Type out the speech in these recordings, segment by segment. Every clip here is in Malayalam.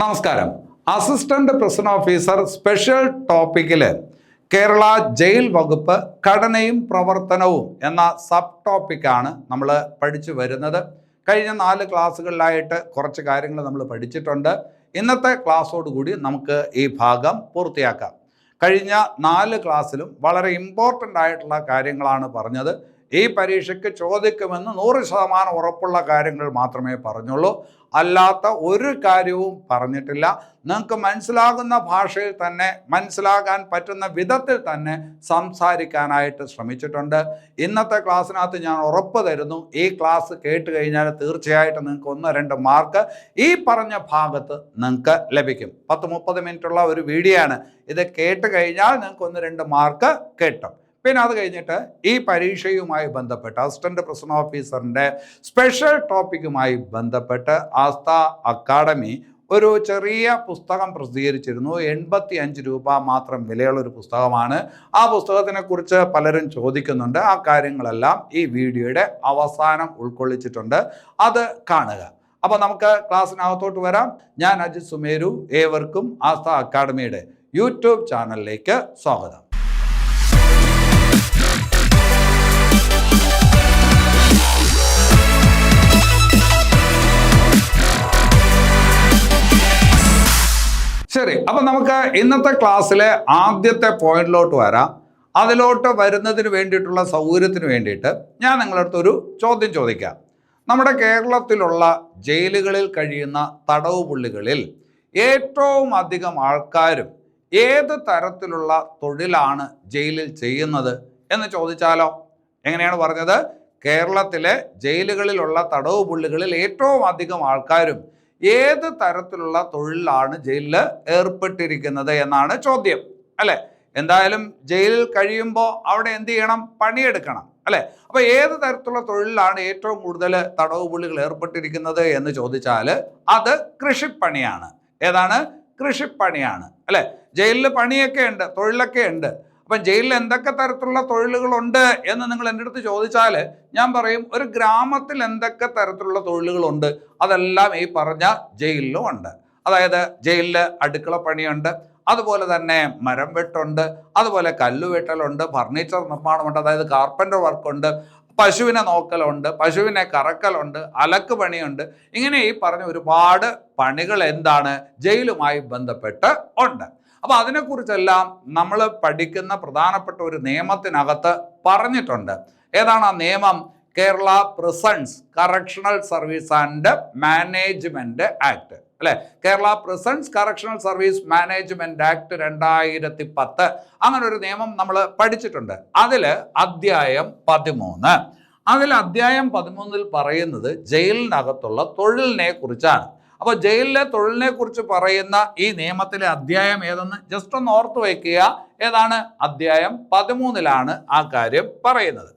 നമസ്കാരം. അസിസ്റ്റന്റ് പ്രസിഡന്റ് ഓഫീസർ സ്പെഷ്യൽ ടോപ്പിക്കിൽ കേരള ജയിൽ വകുപ്പ് ഘടനയും പ്രവർത്തനവും എന്ന സബ് ടോപ്പിക്കാണ് നമ്മൾ പഠിച്ചു വരുന്നത്. കഴിഞ്ഞ നാല് ക്ലാസ്സുകളിലായിട്ട് കുറച്ച് കാര്യങ്ങൾ നമ്മൾ പഠിച്ചിട്ടുണ്ട്. ഇന്നത്തെ ക്ലാസ്സോടുകൂടി നമുക്ക് ഈ ഭാഗം പൂർത്തിയാക്കാം. കഴിഞ്ഞ നാല് ക്ലാസ്സിലും വളരെ ഇമ്പോർട്ടന്റ് ആയിട്ടുള്ള കാര്യങ്ങളാണ് പറഞ്ഞത്. ഈ പരീക്ഷയ്ക്ക് ചോദിക്കുമെന്ന് നൂറ് ശതമാനം ഉറപ്പുള്ള കാര്യങ്ങൾ മാത്രമേ പറഞ്ഞുള്ളൂ. അല്ലാത്ത ഒരു കാര്യവും പറഞ്ഞിട്ടില്ല. നിങ്ങൾക്ക് മനസ്സിലാകുന്ന ഭാഷയിൽ തന്നെ മനസ്സിലാകാൻ പറ്റുന്ന വിധത്തിൽ തന്നെ സംസാരിക്കാനായിട്ട് ശ്രമിച്ചിട്ടുണ്ട്. ഇന്നത്തെ ക്ലാസ്സിനകത്ത് ഞാൻ ഉറപ്പ് തരുന്നു. ഈ ക്ലാസ് കേട്ട് കഴിഞ്ഞാൽ തീർച്ചയായിട്ടും നിങ്ങൾക്ക് ഒന്ന് രണ്ട് മാർക്ക് ഈ പറഞ്ഞ ഭാഗത്ത് നിങ്ങൾക്ക് ലഭിക്കും. പത്ത് മുപ്പത് മിനിറ്റുള്ള ഒരു വീഡിയോ ആണ് ഇത് കേട്ട് കഴിഞ്ഞാൽ നിങ്ങൾക്ക് ഒന്ന് രണ്ട് മാർക്ക് കിട്ടും. പിന്നെ അത് കഴിഞ്ഞിട്ട് ഈ പരീക്ഷയുമായി ബന്ധപ്പെട്ട് അസിസ്റ്റന്റ് പ്രസിഡന്റ് ഓഫീസറിന്റെ സ്പെഷ്യൽ ടോപ്പിക്കുമായി ബന്ധപ്പെട്ട് ആസ്ഥ അക്കാഡമി ഒരു ചെറിയ പുസ്തകം പ്രസിദ്ധീകരിച്ചിരുന്നു. എൺപത്തി അഞ്ച് രൂപ മാത്രം വിലയുള്ള ഒരു പുസ്തകമാണ്. ആ പുസ്തകത്തിനെ കുറിച്ച് പലരും ചോദിക്കുന്നുണ്ട്. ആ കാര്യങ്ങളെല്ലാം ഈ വീഡിയോയുടെ അവസാനം ഉൾക്കൊള്ളിച്ചിട്ടുണ്ട്. അത് കാണുക. അപ്പോൾ നമുക്ക് ക്ലാസ്സിനകത്തോട്ട് വരാം. ഞാൻ അജിത് സുമേരു ഏവർക്കും ആസ്ഥ അക്കാഡമിയുടെ യൂട്യൂബ് ചാനലിലേക്ക് സ്വാഗതം. ശരി അപ്പൊ നമുക്ക് ഇന്നത്തെ ക്ലാസ്സിലെ ആദ്യത്തെ പോയിന്റിലോട്ട് വരാം. അതിലോട്ട് വരുന്നതിന് വേണ്ടിയിട്ടുള്ള സൗകര്യത്തിന് വേണ്ടിയിട്ട് ഞാൻ നിങ്ങളടുത്ത് ഒരു ചോദ്യം ചോദിക്കാം. നമ്മുടെ കേരളത്തിലുള്ള ജയിലുകളിൽ കഴിയുന്ന തടവ് പുള്ളികളിൽ ഏറ്റവും അധികം ആൾക്കാരും ഏത് തരത്തിലുള്ള തൊഴിലാണ് ജയിലിൽ ചെയ്യുന്നത് എന്ന് ചോദിച്ചാലോ? എങ്ങനെയാണ് പറഞ്ഞത്? കേരളത്തിലെ ജയിലുകളിലുള്ള തടവ് പുള്ളികളിൽ ഏറ്റവും അധികം ആൾക്കാരും ഏത് തരത്തിലുള്ള തൊഴിലാണ് ജയിലിൽ ഏർപ്പെട്ടിരിക്കുന്നത് എന്നാണ് ചോദ്യം. അല്ലെ? എന്തായാലും ജയിലിൽ കഴിയുമ്പോൾ അവിടെ എന്ത് ചെയ്യണം? പണിയെടുക്കണം. അല്ലെ? അപ്പൊ ഏത് തരത്തിലുള്ള തൊഴിലാണ് ഏറ്റവും കൂടുതൽ തടവ് പുള്ളികൾ ഏർപ്പെട്ടിരിക്കുന്നത് എന്ന് ചോദിച്ചാൽ അത് കൃഷിപ്പണിയാണ്. ഏതാണ്? കൃഷിപ്പണിയാണ്. അല്ലെ? ജയിലിൽ പണിയൊക്കെ ഉണ്ട് തൊഴിലൊക്കെ ഉണ്ട്. അപ്പം ജയിലിൽ എന്തൊക്കെ തരത്തിലുള്ള തൊഴിലുകളുണ്ട് എന്ന് നിങ്ങൾ എന്റെ അടുത്ത് ചോദിച്ചാൽ ഞാൻ പറയും ഒരു ഗ്രാമത്തിൽ എന്തൊക്കെ തരത്തിലുള്ള തൊഴിലുകളുണ്ട്? അതെല്ലാം ഈ പറഞ്ഞ ജയിലിലും ഉണ്ട്. അതായത് ജയിലിൽ അടുക്കള പണിയുണ്ട് അതുപോലെ തന്നെ മരം വെട്ടുണ്ട് അതുപോലെ കല്ലുവെട്ടലുണ്ട് ഫർണിച്ചർ നിർമ്മാണമുണ്ട് അതായത് കാർപ്പന്റർ വർക്കുണ്ട് പശുവിനെ നോക്കലുണ്ട് പശുവിനെ കറക്കലുണ്ട് അലക്ക് പണിയുണ്ട്. ഇങ്ങനെ ഈ പറഞ്ഞ ഒരുപാട് പണികൾ എന്താണ്? ജയിലുമായി ബന്ധപ്പെട്ട് ഉണ്ട്. അപ്പോൾ അതിനെക്കുറിച്ചെല്ലാം നമ്മൾ പഠിക്കുന്ന പ്രധാനപ്പെട്ട ഒരു നിയമത്തിനകത്ത് പറഞ്ഞിട്ടുണ്ട്. ഏതാണ് ആ നിയമം? Kerala prisons correctional service and management act അല്ലെ? Kerala prisons correctional service management act രണ്ടായിരത്തി പത്ത് അങ്ങനെ ഒരു നിയമം നമ്മൾ പഠിച്ചിട്ടുണ്ട്. അതിൽ അധ്യായം പതിമൂന്ന്. അതിൽ അധ്യായം പതിമൂന്നിൽ പറയുന്നത് ജയിലിനകത്തുള്ള തൊഴിലിനെ കുറിച്ചാണ്. അപ്പോൾ ജയിലിലെ തൊഴിലിനെ കുറിച്ച് പറയുന്ന ഈ നിയമത്തിലെ അധ്യായം ഏതെന്ന് ജസ്റ്റ് ഒന്ന് ഓർത്ത് വയ്ക്കുക. ഏതാണ്? അധ്യായം പതിമൂന്നിലാണ് ആ കാര്യം പറയുന്നത്.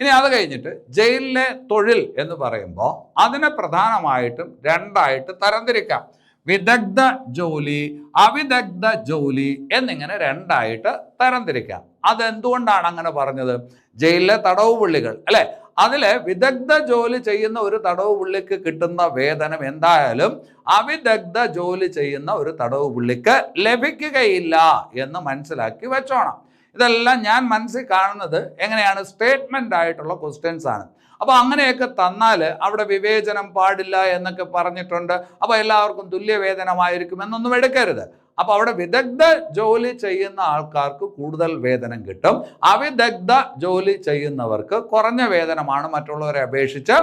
ഇനി അത് കഴിഞ്ഞിട്ട് ജയിലിലെ തൊഴിൽ എന്ന് പറയുമ്പോൾ അതിനെ പ്രധാനമായിട്ടും രണ്ടായിട്ട് തരംതിരിക്കാം. വിദഗ്ധ ജോലി അവിദഗ്ധ ജോലി എന്നിങ്ങനെ രണ്ടായിട്ട് തരംതിരിക്കാം. അതെന്തുകൊണ്ടാണ് അങ്ങനെ പറഞ്ഞത്? ജയിലിലെ തടവ് പുള്ളികൾ അല്ലെ? അതിൽ വിദഗ്ധ ജോലി ചെയ്യുന്ന ഒരു തടവ് പുള്ളിക്ക് കിട്ടുന്ന വേതനം എന്തായാലും അവിദഗ്ധ ജോലി ചെയ്യുന്ന ഒരു തടവ് പുള്ളിക്ക് ലഭിക്കുകയില്ല എന്ന് മനസ്സിലാക്കി വെച്ചോണം. ഇതെല്ലാം ഞാൻ മനസ്സിൽ കാണുന്നത് എങ്ങനെയാണ്? സ്റ്റേറ്റ്മെന്റ് ആയിട്ടുള്ള ക്വസ്റ്റ്യൻസ് ആണ്. അപ്പോൾ അങ്ങനെയൊക്കെ തന്നാൽ അവിടെ വിവേചനം പാടില്ല എന്നൊക്കെ പറഞ്ഞിട്ടുണ്ട്. അപ്പോൾ എല്ലാവർക്കും തുല്യ വേതനമായിരിക്കും എന്നൊന്നും എടുക്കരുത്. അപ്പോൾ അവിടെ വിദഗ്ധ ജോലി ചെയ്യുന്ന ആൾക്കാർക്ക് കൂടുതൽ വേതനം കിട്ടും. അവിദഗ്ധ ജോലി ചെയ്യുന്നവർക്ക് കുറഞ്ഞ വേതനമാണ് മറ്റുള്ളവരെ അപേക്ഷിച്ച്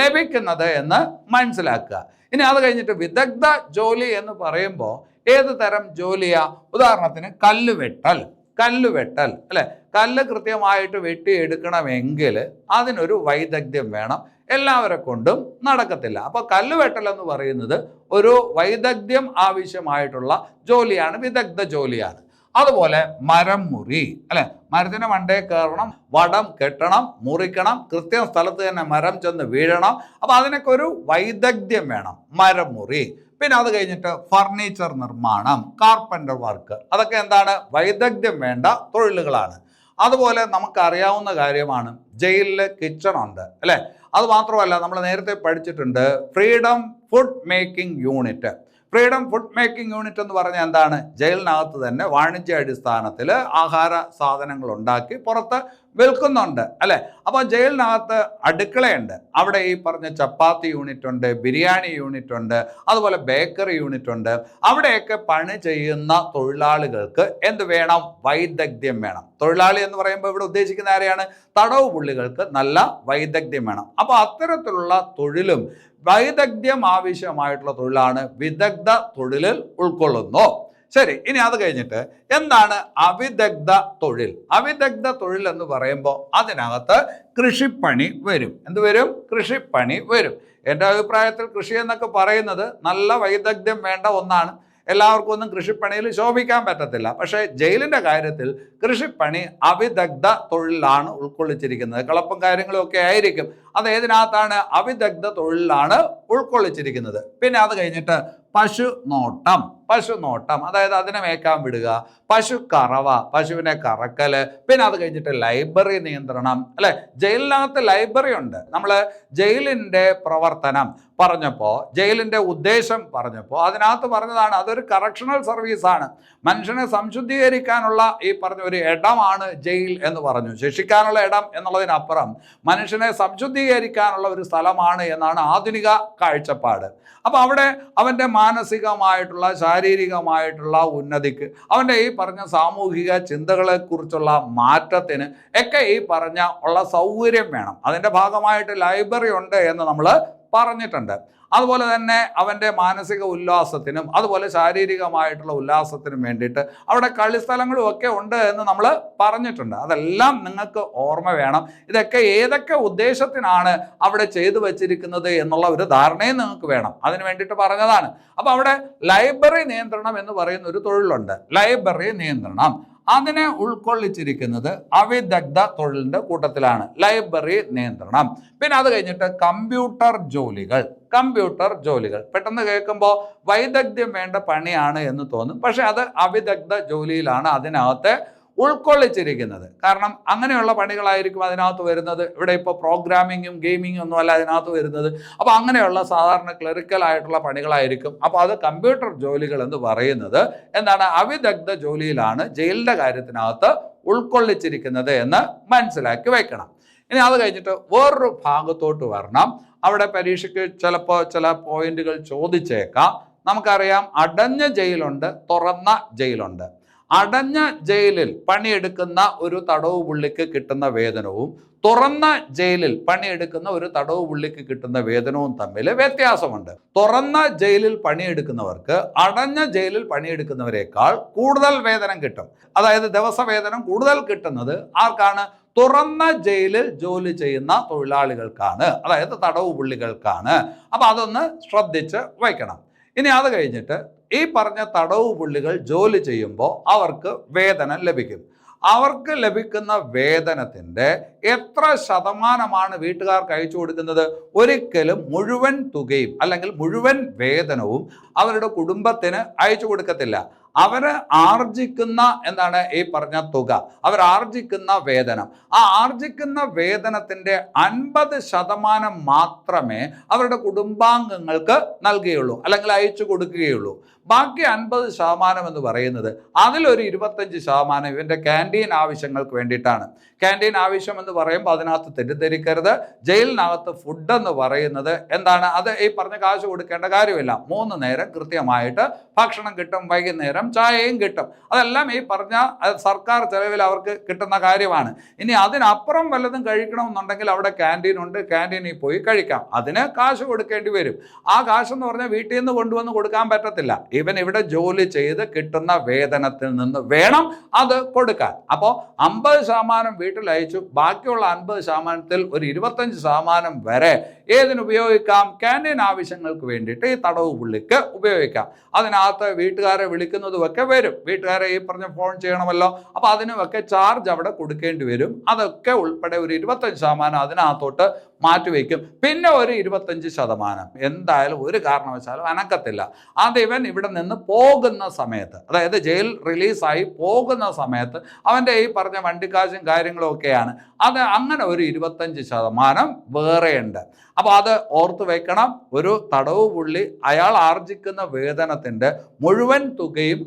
ലഭിക്കുന്നത് എന്ന് മനസ്സിലാക്കുക. ഇനി അത് കഴിഞ്ഞിട്ട് വിദഗ്ധ ജോലി എന്ന് പറയുമ്പോൾ ഏത് തരം ജോലിയാ? ഉദാഹരണത്തിന് കല്ലുവെട്ടൽ കല്ലുവെട്ടൽ അല്ലെ? കല്ല് കൃത്യമായിട്ട് വെട്ടിയെടുക്കണമെങ്കിൽ അതിനൊരു വൈദഗ്ധ്യം വേണം. എല്ലാവരെ കൊണ്ടും നടക്കത്തില്ല. അപ്പോൾ കല്ലുവെട്ടൽ എന്ന് പറയുന്നത് ഒരു വൈദഗ്ധ്യം ആവശ്യമായിട്ടുള്ള ജോലിയാണ് വിദഗ്ധ ജോലിയാണ്. അതുപോലെ മരം മുറി അല്ലെ? മരത്തിന് മണ്ടേ കയറണം വടം കെട്ടണം മുറിക്കണം കൃത്യം സ്ഥലത്ത് തന്നെ മരം ചെന്ന് വീഴണം. അപ്പോൾ അതിനൊക്കെ ഒരു വൈദഗ്ധ്യം വേണം മരം മുറി. പിന്നെ അത് കഴിഞ്ഞിട്ട് ഫർണിച്ചർ നിർമ്മാണം കാർപ്പന്റർ വർക്ക്. അതൊക്കെ എന്താണ്? വൈദഗ്ധ്യം വേണ്ട തൊഴിലുകളാണ്. അതുപോലെ നമുക്കറിയാവുന്ന കാര്യമാണ് ജയിലിൽ കിച്ചൺ ഉണ്ട് അല്ലേ? അത് മാത്രമല്ല നമ്മൾ നേരത്തെ പഠിച്ചിട്ടുണ്ട് freedom food making unit. Freedom food making unit എന്ന് പറഞ്ഞാൽ എന്താണ്? ജയിലിനകത്ത് തന്നെ വാണിജ്യ അടിസ്ഥാനത്തിൽ ആഹാര സാധനങ്ങൾ ഉണ്ടാക്കി പുറത്ത് വിൽക്കുന്നുണ്ട് അല്ലെ? അപ്പോൾ ജയിലിനകത്ത് അടുക്കളയുണ്ട്. അവിടെ ഈ പറഞ്ഞ ചപ്പാത്തി യൂണിറ്റ് ഉണ്ട് ബിരിയാണി യൂണിറ്റ് ഉണ്ട് അതുപോലെ ബേക്കറി യൂണിറ്റ് ഉണ്ട്. അവിടെയൊക്കെ പണി ചെയ്യുന്ന തൊഴിലാളികൾക്ക് എന്ത് വേണം? വൈദഗ്ധ്യം വേണം. തൊഴിലാളി എന്ന് പറയുമ്പോൾ ഇവിടെ ഉദ്ദേശിക്കുന്ന ആരെയാണ്? തടവ് പുള്ളികൾക്ക് നല്ല വൈദഗ്ധ്യം വേണം. അപ്പോൾ അത്തരത്തിലുള്ള തൊഴിലും വൈദഗ്ധ്യം ആവശ്യമായിട്ടുള്ള തൊഴിലാണ് വിദഗ്ധ തൊഴിലിൽ ഉൾക്കൊള്ളുന്നു. ശരി ഇനി അത് കഴിഞ്ഞിട്ട് എന്താണ് അവിദഗ്ധ തൊഴിൽ? അവിദഗ്ധ തൊഴിൽ എന്ന് പറയുമ്പോൾ അതിനകത്ത് കൃഷിപ്പണി വരും. എന്ത് വരും? കൃഷിപ്പണി വരും. എന്റെ അഭിപ്രായത്തിൽ കൃഷി എന്നൊക്കെ പറയുന്നത് നല്ല വൈദഗ്ധ്യം വേണ്ട ഒന്നാണ്. എല്ലാവർക്കും ഒന്നും കൃഷിപ്പണിയിൽ ശോഭിക്കാൻ പറ്റത്തില്ല. പക്ഷേ ജയിലിന്റെ കാര്യത്തിൽ കൃഷിപ്പണി അവിദഗ്ധ തൊഴിലാണ് ഉൾക്കൊള്ളിച്ചിരിക്കുന്നത്. കളപ്പും കാര്യങ്ങളും ഒക്കെ ആയിരിക്കും. അത് ഏതിനകത്താണ്? അവിദഗ്ധ തൊഴിലാണ് ഉൾക്കൊള്ളിച്ചിരിക്കുന്നത്. പിന്നെ അത് കഴിഞ്ഞിട്ട് പശു നോട്ടം പശു നോട്ടം അതായത് അതിനെ മേക്കാൻ വിടുക പശു കറവ പശുവിനെ കറക്കൽ പിന്നെ അത് കഴിഞ്ഞിട്ട് ലൈബ്രറി നിയന്ത്രണം അല്ലെ? ജയിലിനകത്ത് ലൈബ്രറി ഉണ്ട്. നമ്മൾ ജയിലിന്റെ പ്രവർത്തനം പറഞ്ഞപ്പോൾ ജയിലിന്റെ ഉദ്ദേശം പറഞ്ഞപ്പോൾ അതിനകത്ത് പറഞ്ഞതാണ് അതൊരു കറക്ഷണൽ സർവീസാണ് മനുഷ്യനെ സംശുദ്ധീകരിക്കാനുള്ള ഈ പറഞ്ഞ ഒരു ഇടമാണ് ജയിൽ എന്ന് പറഞ്ഞു. ശിക്ഷിക്കാനുള്ള ഇടം എന്നുള്ളതിനപ്പുറം മനുഷ്യനെ സംശുദ്ധീകരിക്കാനുള്ള ഒരു സ്ഥലമാണ് എന്നാണ് ആധുനിക കാഴ്ചപ്പാട്. അപ്പോൾ അവിടെ അവന്റെ മാനസികമായിട്ടുള്ള ശാരീരികമായിട്ടുള്ള ഉന്നതിക്ക്. അവന്റെ ഈ പറഞ്ഞ സാമൂഹിക ചിന്തകളെക്കുറിച്ചുള്ള മാറ്റത്തിന് ഒക്കെ ഈ പറഞ്ഞ ഉള്ള സൗകര്യം വേണം. അതിന്റെ ഭാഗമായിട്ട് ലൈബ്രറി ഉണ്ട് എന്ന് നമ്മൾ പറഞ്ഞിട്ടുണ്ട്. അതുപോലെ തന്നെ അവന്റെ മാനസിക ഉല്ലാസത്തിനും അതുപോലെ ശാരീരികമായിട്ടുള്ള ഉല്ലാസത്തിനും വേണ്ടിയിട്ട് അവിടെ കളിസ്ഥലങ്ങളും ഒക്കെ ഉണ്ട് എന്ന് നമ്മൾ പറഞ്ഞിട്ടുണ്ട്. അതെല്ലാം നിങ്ങൾക്ക് ഓർമ്മ വേണം. ഇതൊക്കെ ഏതൊക്കെ ഉദ്ദേശത്തിനാണ് അവിടെ ചെയ്തു വച്ചിരിക്കുന്നത് എന്നുള്ള ഒരു ധാരണയും നിങ്ങൾക്ക് വേണം. അതിന് വേണ്ടിയിട്ട് പറഞ്ഞതാണ്. അപ്പോൾ അവിടെ ലൈബ്രറി നിയന്ത്രണം എന്ന് പറയുന്ന ഒരു തൊഴിലുണ്ട്. ലൈബ്രറി നിയന്ത്രണം. അതിനെ ഉൾക്കൊള്ളിച്ചിരിക്കുന്നത് അവിദഗ്ധ തൊഴിലിന്റെ കൂട്ടത്തിലാണ് ലൈബ്രറി നിയന്ത്രണം. പിന്നെ അത് കഴിഞ്ഞിട്ട് കമ്പ്യൂട്ടർ ജോലികൾ കമ്പ്യൂട്ടർ ജോലികൾ. പെട്ടെന്ന് കേൾക്കുമ്പോൾ വൈദഗ്ധ്യം വേണ്ട പണിയാണ് എന്ന് തോന്നും. പക്ഷെ അത് അവിദഗ്ധ ജോലിയിലാണ്. അതിനകത്തെ ഉൾക്കൊള്ളിച്ചിരിക്കുന്നത്. കാരണം അങ്ങനെയുള്ള പണികളായിരിക്കും അതിനകത്ത് വരുന്നത്. ഇവിടെ ഇപ്പോൾ പ്രോഗ്രാമിങ്ങും ഗെയിമിങ്ങും ഒന്നും അല്ല അതിനകത്ത് വരുന്നത്. അപ്പോൾ അങ്ങനെയുള്ള സാധാരണ ക്ലറിക്കൽ ആയിട്ടുള്ള പണികളായിരിക്കും. അപ്പോൾ അത് കമ്പ്യൂട്ടർ ജോലികൾ എന്ന് പറയുന്നത് എന്താണ്? അവിദഗ്ധ ജോലിയിലാണ് ജയിലിന്റെ കാര്യത്തിനകത്ത് ഉൾക്കൊള്ളിച്ചിരിക്കുന്നത് എന്ന് മനസ്സിലാക്കി വയ്ക്കണം ഇനി അത് കഴിഞ്ഞിട്ട് വേറൊരു ഭാഗത്തോട്ട് വരണം. അവിടെ പരീക്ഷയ്ക്ക് ചിലപ്പോൾ ചില പോയിന്റുകൾ ചോദിച്ചേക്കാം. നമുക്കറിയാം അടഞ്ഞ ജയിലുണ്ട് തുറന്ന ജയിലുണ്ട്. അടഞ്ഞ ജയിലിൽ പണിയെടുക്കുന്ന ഒരു തടവ് പുള്ളിക്ക് കിട്ടുന്ന വേതനവും തുറന്ന ജയിലിൽ പണിയെടുക്കുന്ന ഒരു തടവ് പുള്ളിക്ക് കിട്ടുന്ന വേതനവും തമ്മിൽ വ്യത്യാസമുണ്ട്. തുറന്ന ജയിലിൽ പണിയെടുക്കുന്നവർക്ക് അടഞ്ഞ ജയിലിൽ പണിയെടുക്കുന്നവരെക്കാൾ കൂടുതൽ വേതനം കിട്ടും. അതായത് ദിവസ വേതനം കൂടുതൽ കിട്ടുന്നത് ആർക്കാണ്? തുറന്ന ജയിലിൽ ജോലി ചെയ്യുന്ന തൊഴിലാളികൾക്കാണ് അതായത് തടവ് പുള്ളികൾക്കാണ്. അപ്പൊ അതൊന്ന് ശ്രദ്ധിച്ച് വയ്ക്കണം. ഇനി അത് കഴിഞ്ഞിട്ട് ഈ പറഞ്ഞ തടവ് പുള്ളികൾ ജോലി ചെയ്യുമ്പോൾ അവർക്ക് വേതനം ലഭിക്കും. അവർക്ക് ലഭിക്കുന്ന വേതനത്തിന്റെ എത്ര ശതമാനമാണ് വീട്ടുകാർക്ക് അയച്ചു കൊടുക്കുന്നത്? ഒരിക്കലും മുഴുവൻ തുകയും അല്ലെങ്കിൽ മുഴുവൻ വേതനവും അവരുടെ കുടുംബത്തിന് അയച്ചു കൊടുക്കത്തില്ല. അവർ ആർജിക്കുന്ന എന്താണ് ഈ പറഞ്ഞ തുക. അവർ ആർജിക്കുന്ന വേതനം. ആ ആർജിക്കുന്ന വേതനത്തിന്റെ അൻപത് ശതമാനം മാത്രമേ അവരുടെ കുടുംബാംഗങ്ങൾക്ക് നൽകുകയുള്ളൂ അല്ലെങ്കിൽ അയച്ചു കൊടുക്കുകയുള്ളൂ. ബാക്കി അൻപത് ശതമാനം എന്ന് പറയുന്നത് അതിലൊരു ഇരുപത്തഞ്ച് ശതമാനം ഇവന്റെ ക്യാന്റീൻ ആവശ്യങ്ങൾക്ക് വേണ്ടിയിട്ടാണ്. ക്യാന്റീൻ ആവശ്യം എന്ന് പറയുമ്പോൾ അതിനകത്ത് തെറ്റിദ്ധരിക്കരുത്. ജയിലിനകത്ത് ഫുഡ് എന്ന് പറയുന്നത് എന്താണ്? അത് ഈ പറഞ്ഞ കാശ് കൊടുക്കേണ്ട കാര്യമില്ല. മൂന്ന് നേരം കൃത്യമായിട്ട് ഭക്ഷണം കിട്ടും വൈകുന്നേരം ചായയും കിട്ടും. അതെല്ലാം ഈ പറഞ്ഞ സർക്കാർ ചെലവിൽ അവർക്ക് കിട്ടുന്ന കാര്യമാണ്. ഇനി അതിനപ്പുറം വല്ലതും കഴിക്കണമെന്നുണ്ടെങ്കിൽ അവിടെ ക്യാന്റീൻ ഉണ്ട്. ക്യാന്റീനിൽ പോയി കഴിക്കാം. അതിന് കാശ് കൊടുക്കേണ്ടി വരും. ആ കാശെന്ന് പറഞ്ഞാൽ വീട്ടിൽ നിന്ന് കൊണ്ടുവന്ന് കൊടുക്കാൻ പറ്റത്തില്ല. ഇവൻ ഇവിടെ ജോലി ചെയ്ത് കിട്ടുന്ന വേതനത്തിൽ നിന്ന് വേണം അത് കൊടുക്കാൻ. അപ്പോൾ അമ്പത് ശതമാനം വീട്ടിൽ അയച്ചു. ബാക്കിയുള്ള അൻപത് ശതമാനത്തിൽ ഒരു ഇരുപത്തഞ്ച് ശതമാനം വരെ ഉപയോഗിക്കാം? ക്യാന്റീൻ ആവശ്യങ്ങൾക്ക് വേണ്ടിയിട്ട് ഈ തടവ് പുള്ളിക്ക് ഉപയോഗിക്കാം. അതിനകത്ത് വീട്ടുകാരെ വിളിക്കുന്നതുമൊക്കെ വരും. വീട്ടുകാരെ ഈ പറഞ്ഞ ഫോൺ ചെയ്യണമല്ലോ. അപ്പോൾ അതിനുമൊക്കെ ചാർജ് അവിടെ കൊടുക്കേണ്ടി വരും. അതൊക്കെ ഉൾപ്പെടെ ഒരു ഇരുപത്തഞ്ച് ശതമാനം അതിനകത്തോട്ട് മാറ്റിവെക്കും. പിന്നെ ഒരു ഇരുപത്തഞ്ച് ശതമാനം. എന്തായാലും ഒരു കാരണവശാലും അനക്കത്തില്ല. അത് ഇവൻ ഇവിടെ നിന്ന് പോകുന്ന സമയത്ത് അതായത് ജയിൽ റിലീസായി പോകുന്ന സമയത്ത് അവന്റെ ഈ പറഞ്ഞ വണ്ടിക്കാശും കാര്യങ്ങളും ഒക്കെയാണ്. അത് അങ്ങനെ ഒരു ഇരുപത്തഞ്ച് ശതമാനം വേറെയുണ്ട്. അപ്പോൾ അത് ഓർത്ത് വെക്കണം. ഒരു തടവ് പുള്ളി അയാൾ ആർജിക്കുന്ന വേതനത്തിന്റെ മുഴുവൻ തുകയും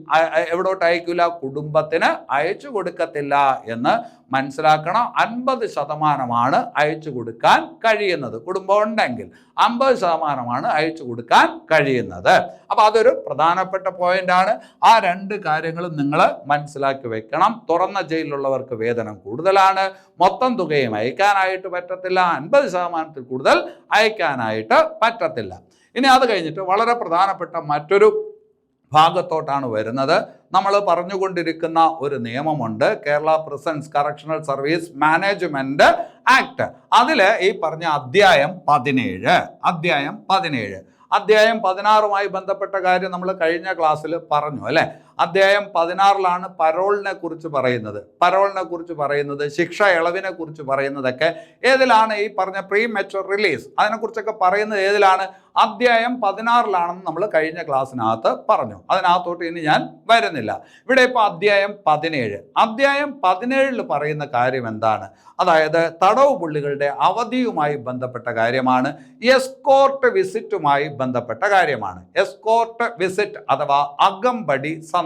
എവിടോട്ട് അയക്കില്ല കുടുംബത്തിന് അയച്ചു കൊടുക്കത്തില്ല എന്ന് മനസ്സിലാക്കണം. അൻപത് ശതമാനമാണ് അയച്ചു കൊടുക്കാൻ കഴിയുന്നത്. കുടുംബം ഉണ്ടെങ്കിൽ അമ്പത് ശതമാനമാണ് അയച്ചു കൊടുക്കാൻ കഴിയുന്നത്. അപ്പോൾ അതൊരു പ്രധാനപ്പെട്ട പോയിന്റാണ് ആ രണ്ട് കാര്യങ്ങളും നിങ്ങൾ മനസ്സിലാക്കി വെക്കണം. തുറന്ന ജയിലിലുള്ളവർക്ക് വേതനം കൂടുതലാണ്. മൊത്തം തുകയും അയക്കാനായിട്ട് പറ്റത്തില്ല. അൻപത് ശതമാനത്തിൽ കൂടുതൽ അയക്കാനായിട്ട് പറ്റത്തില്ല. ഇനി അത് കഴിഞ്ഞിട്ട് വളരെ പ്രധാനപ്പെട്ട മറ്റൊരു ഭാഗത്തോട്ടാണ് വരുന്നത്. നമ്മൾ പറഞ്ഞുകൊണ്ടിരിക്കുന്ന ഒരു നിയമമുണ്ട് Kerala prisons correctional service management act അതിൽ ഈ പറഞ്ഞ അധ്യായം പതിനേഴ് അധ്യായം പതിനേഴ്. അധ്യായം പതിനാറുമായി ബന്ധപ്പെട്ട കാര്യം നമ്മൾ കഴിഞ്ഞ ക്ലാസ്സിൽ പറഞ്ഞു അല്ലെ? അധ്യായം പതിനാറിലാണ് പരോളിനെ കുറിച്ച് പറയുന്നത്. പരോളിനെ കുറിച്ച് പറയുന്നത് ശിക്ഷ ഇളവിനെ കുറിച്ച് പറയുന്നതൊക്കെ ഏതിലാണ് ഈ പറഞ്ഞ പ്രീ മെച്ചുവർ റിലീസ് അതിനെക്കുറിച്ചൊക്കെ പറയുന്നത് ഏതിലാണ്? അധ്യായം പതിനാറിലാണെന്ന് നമ്മൾ കഴിഞ്ഞ ക്ലാസ്സിനകത്ത് പറഞ്ഞു. അതിനകത്തോട്ട് ഇനി ഞാൻ വരുന്നില്ല. ഇവിടെ ഇപ്പോൾ അധ്യായം പതിനേഴ്. അധ്യായം പതിനേഴിൽ പറയുന്ന കാര്യം എന്താണ്? അതായത് തടവ് പുള്ളികളുടെ അവധിയുമായി ബന്ധപ്പെട്ട കാര്യമാണ് എസ്കോർട്ട് വിസിറ്റുമായി ബന്ധപ്പെട്ട കാര്യമാണ്. എസ്കോർട്ട് വിസിറ്റ് അഥവാ അകമ്പടി സന്ദർശനം.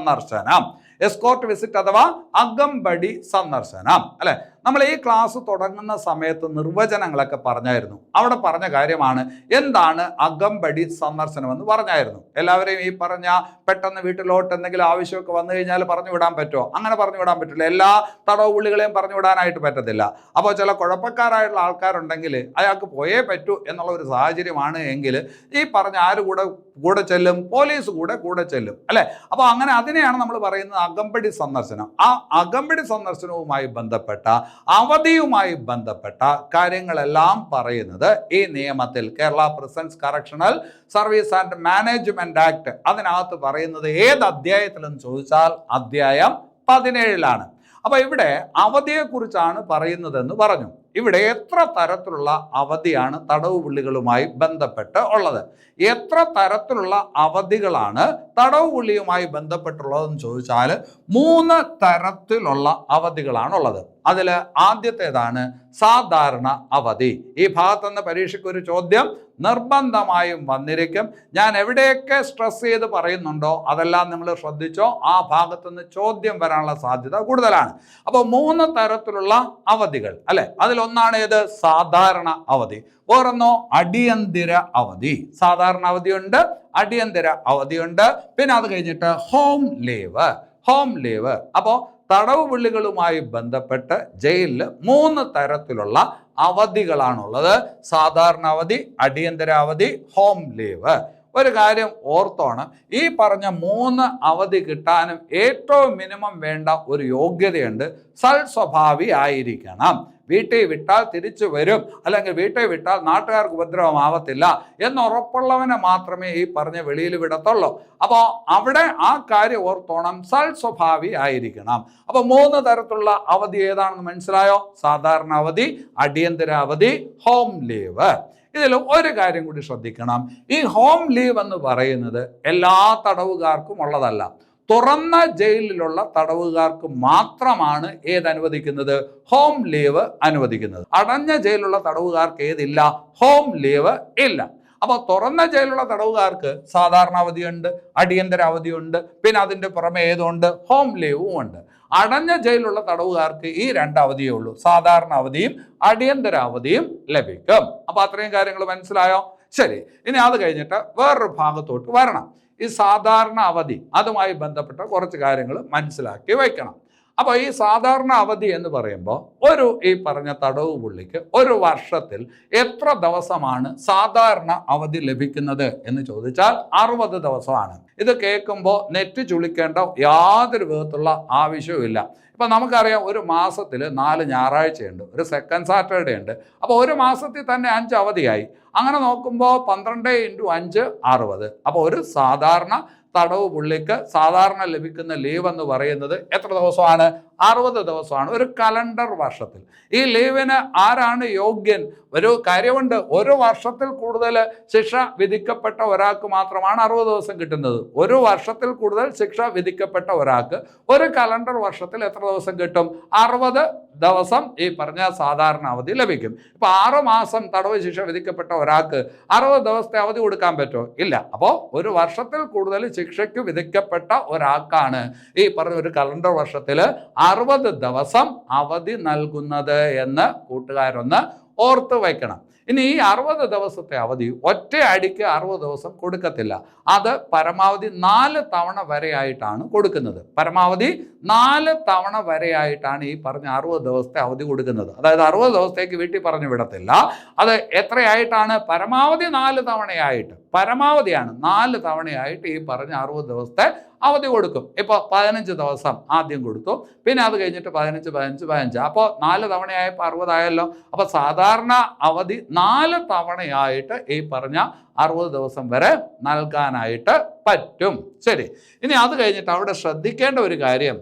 എസ്കോർട്ട് വിസിറ്റ് അഥവാ അകമ്പടി സന്ദർശനം. അല്ലെ? നമ്മൾ ഈ ക്ലാസ് തുടങ്ങുന്ന സമയത്ത് നിർവചനങ്ങളൊക്കെ പറഞ്ഞായിരുന്നു. അവിടെ പറഞ്ഞ കാര്യമാണ് എന്താണ് അകമ്പടി സന്ദർശനം എന്ന് പറഞ്ഞായിരുന്നു. എല്ലാവരെയും ഈ പറഞ്ഞ പെട്ടെന്ന് വീട്ടിലോട്ട് എന്തെങ്കിലും ആവശ്യമൊക്കെ വന്നു കഴിഞ്ഞാൽ പറഞ്ഞു വിടാൻ പറ്റുമോ? അങ്ങനെ പറഞ്ഞു വിടാൻ പറ്റില്ല. എല്ലാ തടവുള്ളികളെയും പറഞ്ഞു വിടാനായിട്ട് പറ്റത്തില്ല. അപ്പോൾ ചില കുഴപ്പക്കാരായിട്ടുള്ള ആൾക്കാരുണ്ടെങ്കിൽ അയാൾക്ക് പോയേ പറ്റൂ എന്നുള്ള ഒരു സാഹചര്യമാണ് എങ്കിൽ ഈ പറഞ്ഞ ആര് കൂടെ കൂടെ ചെല്ലും? പോലീസ് കൂടെ കൂടെ ചെല്ലും. അല്ലേ? അപ്പോൾ അങ്ങനെ അതിനെയാണ് നമ്മൾ പറയുന്നത് അകമ്പടി സന്ദർശനം. ആ അകമ്പടി സന്ദർശനവുമായി ബന്ധപ്പെട്ട അവധിയുമായി ബന്ധപ്പെട്ട കാര്യങ്ങളെല്ലാം പറയുന്നത് ഈ നിയമത്തിൽ Kerala prisons correctional service and management act അതിനകത്ത് പറയുന്നത് ഏത് അധ്യായത്തിലെന്ന് ചോദിച്ചാൽ അധ്യായം പതിനേഴിലാണ്. അപ്പൊ ഇവിടെ അവധിയെക്കുറിച്ചാണ് പറയുന്നതെന്ന് പറഞ്ഞു. ഇവിടെ എത്ര തരത്തിലുള്ള അവധിയാണ് തടവ് പുള്ളികളുമായി ബന്ധപ്പെട്ട് ഉള്ളത്? എത്ര തരത്തിലുള്ള അവധികളാണ് തടവ് പുള്ളിയുമായി ബന്ധപ്പെട്ടുള്ളതെന്ന് ചോദിച്ചാൽ മൂന്ന് തരത്തിലുള്ള അവധികളാണുള്ളത്. അതിൽ ആദ്യത്തേതാണ് സാധാരണ അവധി. ഈ ഭാഗത്തുനിന്ന് പരീക്ഷയ്ക്ക് ഒരു ചോദ്യം നിർബന്ധമായും വന്നിരിക്കും. ഞാൻ എവിടെയൊക്കെ സ്ട്രെസ് ചെയ്ത് പറയുന്നുണ്ടോ അതെല്ലാം നിങ്ങൾ ശ്രദ്ധിച്ചോ ആ ഭാഗത്തുനിന്ന് ചോദ്യം വരാനുള്ള സാധ്യത കൂടുതലാണ്. അപ്പോൾ മൂന്ന് തരത്തിലുള്ള അവധികൾ അല്ലെ? അതിലൊന്നാണ് ഏത്? സാധാരണ അവധി. വേറൊന്നോ? അടിയന്തിര അവധി. സാധാരണ അവധിയുണ്ട് അടിയന്തിര അവധിയുണ്ട്. പിന്നെ അത് കഴിഞ്ഞിട്ട് ഹോം ലീവ് ഹോം ലീവ് അപ്പോൾ തടവ് പുള്ളികളുമായി ബന്ധപ്പെട്ട് ജയിലിൽ മൂന്ന് തരത്തിലുള്ള അവധികളാണുള്ളത്. സാധാരണ അവധി അടിയന്തര അവധി ഹോം ലീവ്. ഒരു കാര്യം ഓർത്തോണം. ഈ പറഞ്ഞ മൂന്ന് അവധി കിട്ടാനും ഏറ്റവും മിനിമം വേണ്ട ഒരു യോഗ്യതയുണ്ട്. സൽ സ്വഭാവി ആയിരിക്കണം. വീട്ടിൽ വിട്ടാൽ തിരിച്ചു വരും. അല്ലെങ്കിൽ വീട്ടിൽ വിട്ടാൽ നാട്ടുകാർക്ക് ഉപദ്രവമാവത്തില്ല എന്നുറപ്പുള്ളവനെ മാത്രമേ ഈ പറഞ്ഞ വെളിയിൽ വിടത്തുള്ളൂ. അപ്പോൾ അവിടെ ആ കാര്യം ഓർത്തോണം. സൽ സ്വഭാവി ആയിരിക്കണം. അപ്പോൾ മൂന്ന് തരത്തിലുള്ള അവധി ഏതാണെന്ന് മനസ്സിലായോ? സാധാരണ അവധി അടിയന്തര അവധി ഹോം ലീവ്. ഇതിൽ ഒരു കാര്യം കൂടി ശ്രദ്ധിക്കണം. ഈ ഹോം ലീവ് എന്ന് പറയുന്നത് എല്ലാ തടവുകാർക്കും ഉള്ളതല്ല. തുറന്ന ജയിലിലുള്ള തടവുകാർക്ക് മാത്രമാണ് ഏത് അനുവദിക്കുന്നത്? ഹോം ലീവ് അനുവദിക്കുന്നത്. അടഞ്ഞ ജയിലുള്ള തടവുകാർക്ക് ഏതില്ല? ഹോം ലീവ് ഇല്ല. അപ്പോൾ തുറന്ന ജയിലുള്ള തടവുകാർക്ക് സാധാരണ അവധിയുണ്ട് അടിയന്തര അവധിയുണ്ട് പിന്നെ അതിന്റെ പുറമെ ഏതുണ്ട്? ഹോം ലീവും ഉണ്ട്. അടഞ്ഞ ജയിലുള്ള തടവുകാർക്ക് ഈ രണ്ട് അവധിയേ ഉള്ളൂ. സാധാരണ അവധിയും അടിയന്തര അവധിയും ലഭിക്കും. അപ്പൊ അത്രയും കാര്യങ്ങൾ മനസ്സിലായോ? ശരി. ഇനി അത് കഴിഞ്ഞിട്ട് വേറൊരു ഭാഗത്തോട്ട് വരണം. ഈ സാധാരണ അവധി അതുമായി ബന്ധപ്പെട്ട കുറച്ച് കാര്യങ്ങൾ മനസ്സിലാക്കി വയ്ക്കണം. അപ്പോൾ ഈ സാധാരണ അവധി എന്ന് പറയുമ്പോൾ ഒരു ഈ പറഞ്ഞ തടവ് പുള്ളിക്ക് ഒരു വർഷത്തിൽ എത്ര ദിവസമാണ് സാധാരണ അവധി ലഭിക്കുന്നത് എന്ന് ചോദിച്ചാൽ അറുപത് ദിവസമാണ്. ഇത് കേൾക്കുമ്പോൾ നെറ്റ് ചുളിക്കേണ്ട യാതൊരു വിധത്തിലുള്ള ആവശ്യവും ഇല്ല. ഇപ്പം നമുക്കറിയാം ഒരു മാസത്തിൽ നാല് ഞായറാഴ്ചയുണ്ട് ഒരു സെക്കൻഡ് സാറ്റർഡേ ഉണ്ട്. അപ്പോൾ ഒരു മാസത്തിൽ തന്നെ അഞ്ച് അവധിയായി. അങ്ങനെ നോക്കുമ്പോൾ പന്ത്രണ്ട് ഇന്റു അഞ്ച് അറുപത്. അപ്പോൾ ഒരു സാധാരണ തടവ് പുള്ളിക്ക് സാധാരണ ലഭിക്കുന്ന ലീവ് എന്ന് പറയുന്നത് എത്ര ദിവസമാണ്? അറുപത് ദിവസമാണ് ഒരു കലണ്ടർ വർഷത്തിൽ. ഈ ലീവിന് ആരാണ് യോഗ്യൻ? ഒരു കാര്യമുണ്ട് ഒരു വർഷത്തിൽ കൂടുതൽ ശിക്ഷ വിധിക്കപ്പെട്ട ഒരാൾക്ക് മാത്രമാണ് അറുപത് ദിവസം കിട്ടുന്നത്. ഒരു വർഷത്തിൽ കൂടുതൽ ശിക്ഷ വിധിക്കപ്പെട്ട ഒരാൾക്ക് ഒരു കലണ്ടർ വർഷത്തിൽ എത്ര ദിവസം കിട്ടും? അറുപത് ദിവസം ഈ പറഞ്ഞ സാധാരണ അവധി ലഭിക്കും. ഇപ്പൊ ആറ് മാസം തടവ് ശിക്ഷ വിധിക്കപ്പെട്ട ഒരാൾക്ക് അറുപത് ദിവസത്തെ അവധി കൊടുക്കാൻ പറ്റുമോ ഇല്ല. അപ്പോൾ ഒരു വർഷത്തിൽ കൂടുതൽ ശിക്ഷയ്ക്ക് വിധിക്കപ്പെട്ട ഒരാൾക്കാണ് ഈ പറഞ്ഞ ഒരു കലണ്ടർ വർഷത്തിൽ അറുപത് ദിവസം അവധി നൽകുന്നത് എന്ന് കൂട്ടുകാരൊന്ന് ഓർത്ത് വയ്ക്കണം. ഇനി ഈ അറുപത് ദിവസത്തെ അവധി ഒറ്റ അടിക്ക് അറുപത് ദിവസം കൊടുക്കത്തില്ല. അത് പരമാവധി നാല് തവണ വരെയായിട്ടാണ് കൊടുക്കുന്നത്. പരമാവധി നാല് തവണ വരെയായിട്ടാണ് ഈ പറഞ്ഞ അറുപത് ദിവസത്തെ അവധി കൊടുക്കുന്നത്. അതായത് അറുപത് ദിവസത്തേക്ക് വീട്ടിൽ പറഞ്ഞു വിടത്തില്ല. അത് എത്രയായിട്ടാണ്? പരമാവധി നാല് തവണയായിട്ട്. പരമാവധിയാണ്. നാല് തവണയായിട്ട് ഈ പറഞ്ഞ അറുപത് ദിവസത്തെ അവധി കൊടുക്കും. ഇപ്പോൾ പതിനഞ്ച് ദിവസം ആദ്യം കൊടുത്തു. പിന്നെ അത് കഴിഞ്ഞിട്ട് പതിനഞ്ച് പതിനഞ്ച് പതിനഞ്ച്. അപ്പോൾ നാല് തവണയായപ്പോൾ അറുപതായല്ലോ. അപ്പോൾ സാധാരണ അവധി നാല് തവണയായിട്ട് ഈ പറഞ്ഞ അറുപത് ദിവസം വരെ നൽകാനായിട്ട് പറ്റും. ശരി. ഇനി അത് കഴിഞ്ഞിട്ട് അവിടെ ശ്രദ്ധിക്കേണ്ട ഒരു കാര്യം.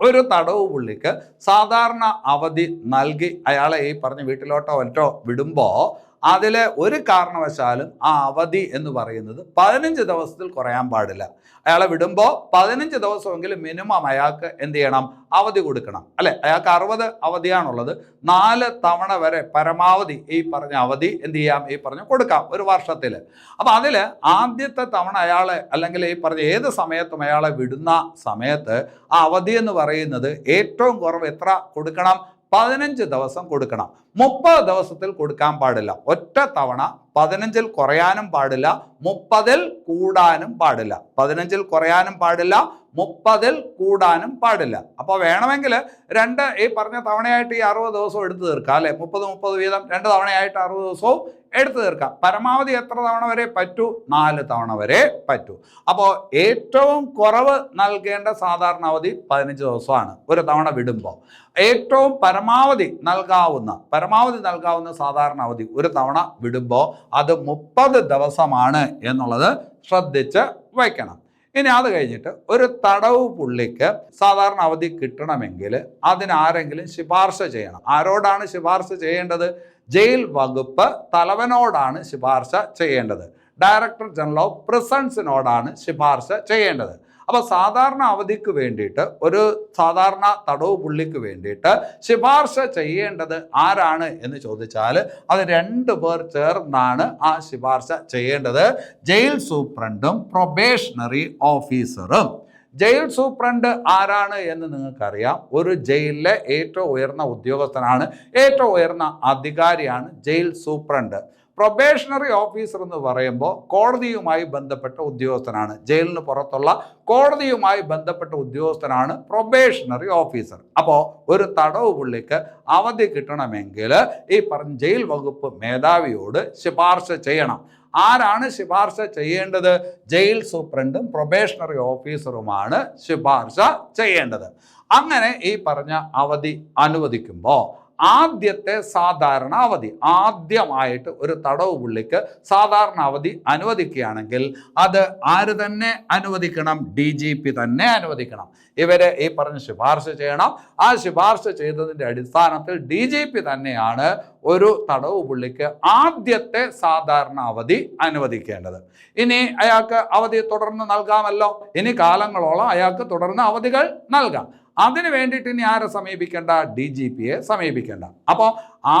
ഒരു തടവ് പുള്ളിക്ക് സാധാരണ അവധി നൽകി അയാളെ ഈ പറഞ്ഞ വീട്ടിലോട്ടോ ഒറ്റോ വിടുമ്പോൾ അതിൽ ഒരു കാരണവശാലും ആ അവധി എന്ന് പറയുന്നത് പതിനഞ്ച് ദിവസത്തിൽ കുറയാൻ പാടില്ല. അയാളെ വിടുമ്പോൾ പതിനഞ്ച് ദിവസമെങ്കിലും മിനിമം അയാൾക്ക് എന്ത് ചെയ്യണം? അവധി കൊടുക്കണം. അല്ലെ? അയാൾക്ക് അറുപത് അവധിയാണുള്ളത്. നാല് തവണ വരെ പരമാവധി ഈ പറഞ്ഞ അവധി എന്ത് ചെയ്യാം? ഈ പറഞ്ഞ കൊടുക്കാം ഒരു വർഷത്തിൽ അപ്പം അതിൽ ആദ്യത്തെ തവണ അയാളെ അല്ലെങ്കിൽ ഈ പറഞ്ഞ ഏത് സമയത്തും അയാളെ വിടുന്ന സമയത്ത് ആ അവധി എന്ന് പറയുന്നത് ഏറ്റവും കുറവ് എത്ര കൊടുക്കണം? പതിനഞ്ച് ദിവസം കൊടുക്കണം. മുപ്പത് ദിവസത്തിൽ കൊടുക്കാൻ പാടില്ല. ഒറ്റ തവണ പതിനഞ്ചിൽ കുറയാനും പാടില്ല. മുപ്പതിൽ കൂടാനും പാടില്ല. പതിനഞ്ചിൽ കുറയാനും പാടില്ല. മുപ്പതിൽ കൂടാനും പാടില്ല. അപ്പോൾ വേണമെങ്കിൽ രണ്ട് ഈ പറഞ്ഞ തവണയായിട്ട് ഈ അറുപത് ദിവസവും എടുത്തു തീർക്കാം അല്ലെ? മുപ്പത് മുപ്പത് വീതം രണ്ട് തവണയായിട്ട് അറുപത് ദിവസവും എടുത്തു തീർക്കാം. പരമാവധി എത്ര തവണ വരെ പറ്റൂ? നാല് തവണ വരെ പറ്റൂ. അപ്പോൾ ഏറ്റവും കുറവ് നൽകേണ്ട സാധാരണ അവധി പതിനഞ്ച് ദിവസമാണ്. ഒരു തവണ വിടുമ്പോൾ ഏറ്റവും പരമാവധി നൽകാവുന്ന പരമാവധി നൽകാവുന്ന സാധാരണ അവധി ഒരു തവണ വിടുമ്പോൾ അത് മുപ്പത് ദിവസമാണ് എന്നുള്ളത് ശ്രദ്ധിച്ച് വയ്ക്കണം. ഇനി അത് കഴിഞ്ഞിട്ട് ഒരു തടവ് പുള്ളിക്ക് സാധാരണ അവധി കിട്ടണമെങ്കിൽ അതിനാരെങ്കിലും ശുപാർശ ചെയ്യണം. ആരോടാണ് ശുപാർശ ചെയ്യേണ്ടത്? ജയിൽ വകുപ്പ് തലവനോടാണ് ശുപാർശ ചെയ്യേണ്ടത്. ഡയറക്ടർ ജനറൽ ഓഫ് പ്രിസൺസിനോടാണ് ശുപാർശ ചെയ്യേണ്ടത്. അപ്പോൾ സാധാരണ അവധിക്ക് വേണ്ടിയിട്ട് ഒരു സാധാരണ തടവ് പുള്ളിക്ക് വേണ്ടിയിട്ട് ശുപാർശ ചെയ്യേണ്ടത് ആരാണ് എന്ന് ചോദിച്ചാൽ അത് രണ്ട് പേർ ചേർന്നാണ് ആ ശുപാർശ ചെയ്യേണ്ടത്. ജയിൽ സൂപ്രണ്ടും പ്രൊബേഷണറി ഓഫീസറും. ജയിൽ സൂപ്രണ്ട് ആരാണ് എന്ന് നിങ്ങൾക്കറിയാം. ഒരു ജയിലിലെ ഏറ്റവും ഉയർന്ന ഉദ്യോഗസ്ഥനാണ് ഏറ്റവും ഉയർന്ന അധികാരിയാണ് ജയിൽ സൂപ്രണ്ട്. പ്രൊബേഷണറി ഓഫീസർ എന്ന് പറയുമ്പോൾ കോടതിയുമായി ബന്ധപ്പെട്ട ഉദ്യോഗസ്ഥനാണ്. ജയിലിന് പുറത്തുള്ള കോടതിയുമായി ബന്ധപ്പെട്ട ഉദ്യോഗസ്ഥനാണ് പ്രൊബേഷണറി ഓഫീസർ അപ്പോൾ ഒരു തടവ് പുള്ളിക്ക് അവധി കിട്ടണമെങ്കിൽ ഈ പറഞ്ഞ ജയിൽ വകുപ്പ് മേധാവിയോട് ശുപാർശ ചെയ്യണം. ആരാണ് ശുപാർശ ചെയ്യേണ്ടത്? ജയിൽ സൂപ്രണ്ടും പ്രൊബേഷണറി ഓഫീസറുമാണ് ശുപാർശ ചെയ്യേണ്ടത്. അങ്ങനെ ഈ പറഞ്ഞ അവധി അനുവദിക്കുമ്പോൾ ആദ്യത്തെ സാധാരണ അവധി. ആദ്യമായിട്ട് ഒരു തടവ് പുള്ളിക്ക് സാധാരണ അവധി അനുവദിക്കുകയാണെങ്കിൽ അത് ആര് തന്നെ അനുവദിക്കണം? ഡി ജി പി തന്നെ അനുവദിക്കണം. ഇവരെ ഈ പറഞ്ഞ ശുപാർശ ചെയ്യണം. ആ ശുപാർശ ചെയ്തതിന്റെ അടിസ്ഥാനത്തിൽ ഡി ജി പി തന്നെയാണ് ഒരു തടവ് പുള്ളിക്ക് ആദ്യത്തെ സാധാരണ അവധി അനുവദിക്കേണ്ടത്. ഇനി അയാൾക്ക് അവധി തുടർന്ന് നൽകാമല്ലോ? ഇനി കാലങ്ങളോളം അയാൾക്ക് തുടർന്ന് അവധികൾ നൽകാം. അതിന് വേണ്ടിയിട്ട് ഇനി ആരെ സമീപിക്കേണ്ട? ഡി ജി പിയെ സമീപിക്കേണ്ട. അപ്പോൾ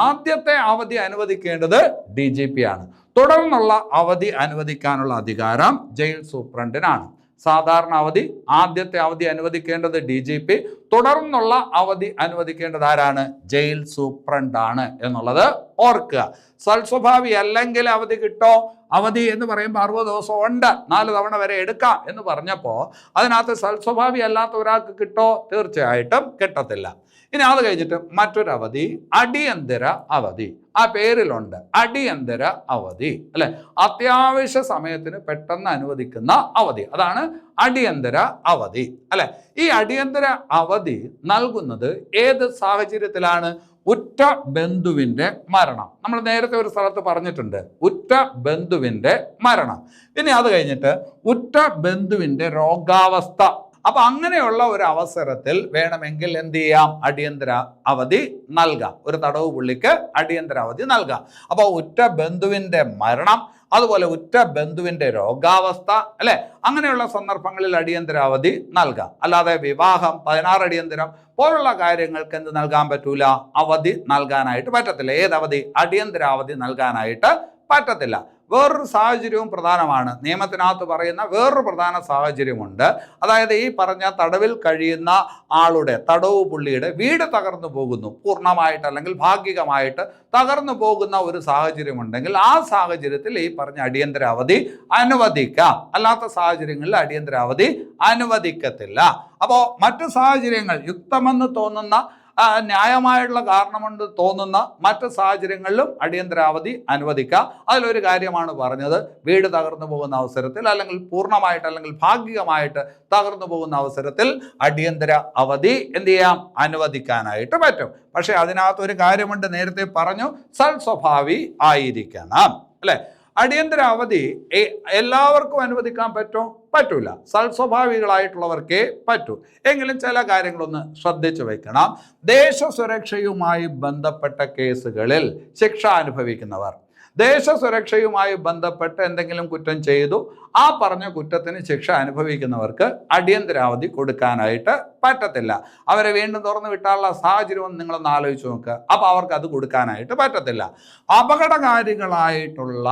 ആദ്യത്തെ അവധി അനുവദിക്കേണ്ടത് ഡി ജി പി ആണ് തുടർന്നുള്ള അവധി അനുവദിക്കാനുള്ള അധികാരം ജയിൽ സൂപ്രണ്ടിനാണ്. സാധാരണ അവധി ആദ്യത്തെ അവധി അനുവദിക്കേണ്ടത് ഡി ജി പി തുടർന്നുള്ള അവധി അനുവദിക്കേണ്ടത് ആരാണ്? ജയിൽ സൂപ്രണ്ടാണ് എന്നുള്ളത് ഓർക്കുക. സൽസ്വഭാവി അല്ലെങ്കിൽ അവധി കിട്ടോ? അവധി എന്ന് പറയുമ്പോൾ അറുപത് ദിവസം ഉണ്ട്. നാല് തവണ വരെ എടുക്കാം എന്ന് പറഞ്ഞപ്പോൾ അതിനകത്ത് സൽസ്വഭാവി അല്ലാത്ത ഒരാൾക്ക് കിട്ടോ? തീർച്ചയായിട്ടും കിട്ടത്തില്ല. ഇനി അത് കഴിഞ്ഞിട്ട് മറ്റൊരു അവധി അടിയന്തര അവധി. ആ പേരിലുണ്ട്. അടിയന്തര അവധി. അല്ലെ? അത്യാവശ്യ സമയത്തിന് പെട്ടെന്ന് അനുവദിക്കുന്ന അവധി. അതാണ് അടിയന്തര അവധി. അല്ലെ? ഈ അടിയന്തര അവധി നൽകുന്നത് ഏത് സാഹചര്യത്തിലാണ്? ഉറ്റ ബന്ധുവിന്റെ മരണം. നമ്മൾ നേരത്തെ ഒരു സ്ഥലത്ത് പറഞ്ഞിട്ടുണ്ട് ഉറ്റ ബന്ധുവിന്റെ മരണം. ഇനി അത് കഴിഞ്ഞിട്ട് ഉറ്റ ബന്ധുവിന്റെ രോഗാവസ്ഥ. അപ്പൊ അങ്ങനെയുള്ള ഒരു അവസരത്തിൽ വേണമെങ്കിൽ എന്ത് ചെയ്യാം? അടിയന്തര അവധി നൽകാം. ഒരു തടവ് പുള്ളിക്ക് അടിയന്തര അവധി നൽകാം. അപ്പോൾ ഉറ്റ ബന്ധുവിന്റെ മരണം അതുപോലെ ഉറ്റ ബന്ധുവിന്റെ രോഗാവസ്ഥ അല്ലെ? അങ്ങനെയുള്ള സന്ദർഭങ്ങളിൽ അടിയന്തരാവധി നൽകാം. അല്ലാതെ വിവാഹം പതിനാറ് അടിയന്തരം പോലുള്ള കാര്യങ്ങൾക്ക് എന്ത് നൽകാൻ പറ്റൂല? അവധി നൽകാനായിട്ട് പറ്റത്തില്ല. ഏതവധി? അടിയന്തരാവധി അടിയന്തര നൽകാനായിട്ട് പറ്റത്തില്ല. വേറൊരു സാഹചര്യവും പ്രധാനമാണ്. നിയമത്തിനകത്ത് പറയുന്ന വേറൊരു പ്രധാന സാഹചര്യമുണ്ട്. അതായത് ഈ പറഞ്ഞ തടവിൽ കഴിയുന്ന ആളുടെ തടവ് പുള്ളിയുടെ വീട് തകർന്നു പോകുന്നു. പൂർണമായിട്ട് അല്ലെങ്കിൽ ഭാഗികമായിട്ട് തകർന്നു പോകുന്ന ഒരു സാഹചര്യമുണ്ടെങ്കിൽ ആ സാഹചര്യത്തിൽ ഈ പറഞ്ഞ അടിയന്തര അവധി അനുവദിക്കാം. അല്ലാത്ത സാഹചര്യങ്ങളിൽ അടിയന്തര അവധി അനുവദിക്കത്തില്ല. അപ്പോൾ മറ്റു സാഹചര്യങ്ങൾ യുക്തമെന്ന് തോന്നുന്ന ന്യായമായിട്ടുള്ള കാരണമുണ്ട് തോന്നുന്ന മറ്റ് സാഹചര്യങ്ങളിലും അടിയന്തരാവധി അനുവദിക്കാം. അതിലൊരു കാര്യമാണ് പറഞ്ഞത്. വീട് തകർന്നു പോകുന്ന അവസരത്തിൽ അല്ലെങ്കിൽ പൂർണമായിട്ട് അല്ലെങ്കിൽ ഭാഗികമായിട്ട് തകർന്നു പോകുന്ന അവസരത്തിൽ അടിയന്തര അവധി എന്ത് ചെയ്യാം? അനുവദിക്കാനായിട്ട് പറ്റും. പക്ഷേ അതിനകത്തൊരു കാര്യമുണ്ട് നേരത്തെ പറഞ്ഞു സൽസ്വഭാവി ആയിരിക്കണം. അല്ലെ? അടിയന്തര അവധി എല്ലാവർക്കും അനുവദിക്കാൻ പറ്റുമോ പറ്റൂല. സൽസ്വഭാവികളായിട്ടുള്ളവർക്കേ പറ്റൂ. എങ്കിലും ചില കാര്യങ്ങളൊന്ന് ശ്രദ്ധിച്ചു വെക്കണം. ദേശസുരക്ഷയുമായി ബന്ധപ്പെട്ട കേസുകളിൽ ശിക്ഷ അനുഭവിക്കുന്നവർ. ദേശസുരക്ഷയുമായി ബന്ധപ്പെട്ട് എന്തെങ്കിലും കുറ്റം ചെയ്തു ആ പറഞ്ഞ കുറ്റത്തിന് ശിക്ഷ അനുഭവിക്കുന്നവർക്ക് അടിയന്തരാവധി കൊടുക്കാനായിട്ട് പറ്റത്തില്ല. അവരെ വീണ്ടും തുറന്നു വിട്ടാനുള്ള സാഹചര്യം നിങ്ങളൊന്ന് ആലോചിച്ച് നോക്കുക അപ്പോൾ അവർക്ക് അത് കൊടുക്കാനായിട്ട് പറ്റത്തില്ല. അപകടകാരികളായിട്ടുള്ള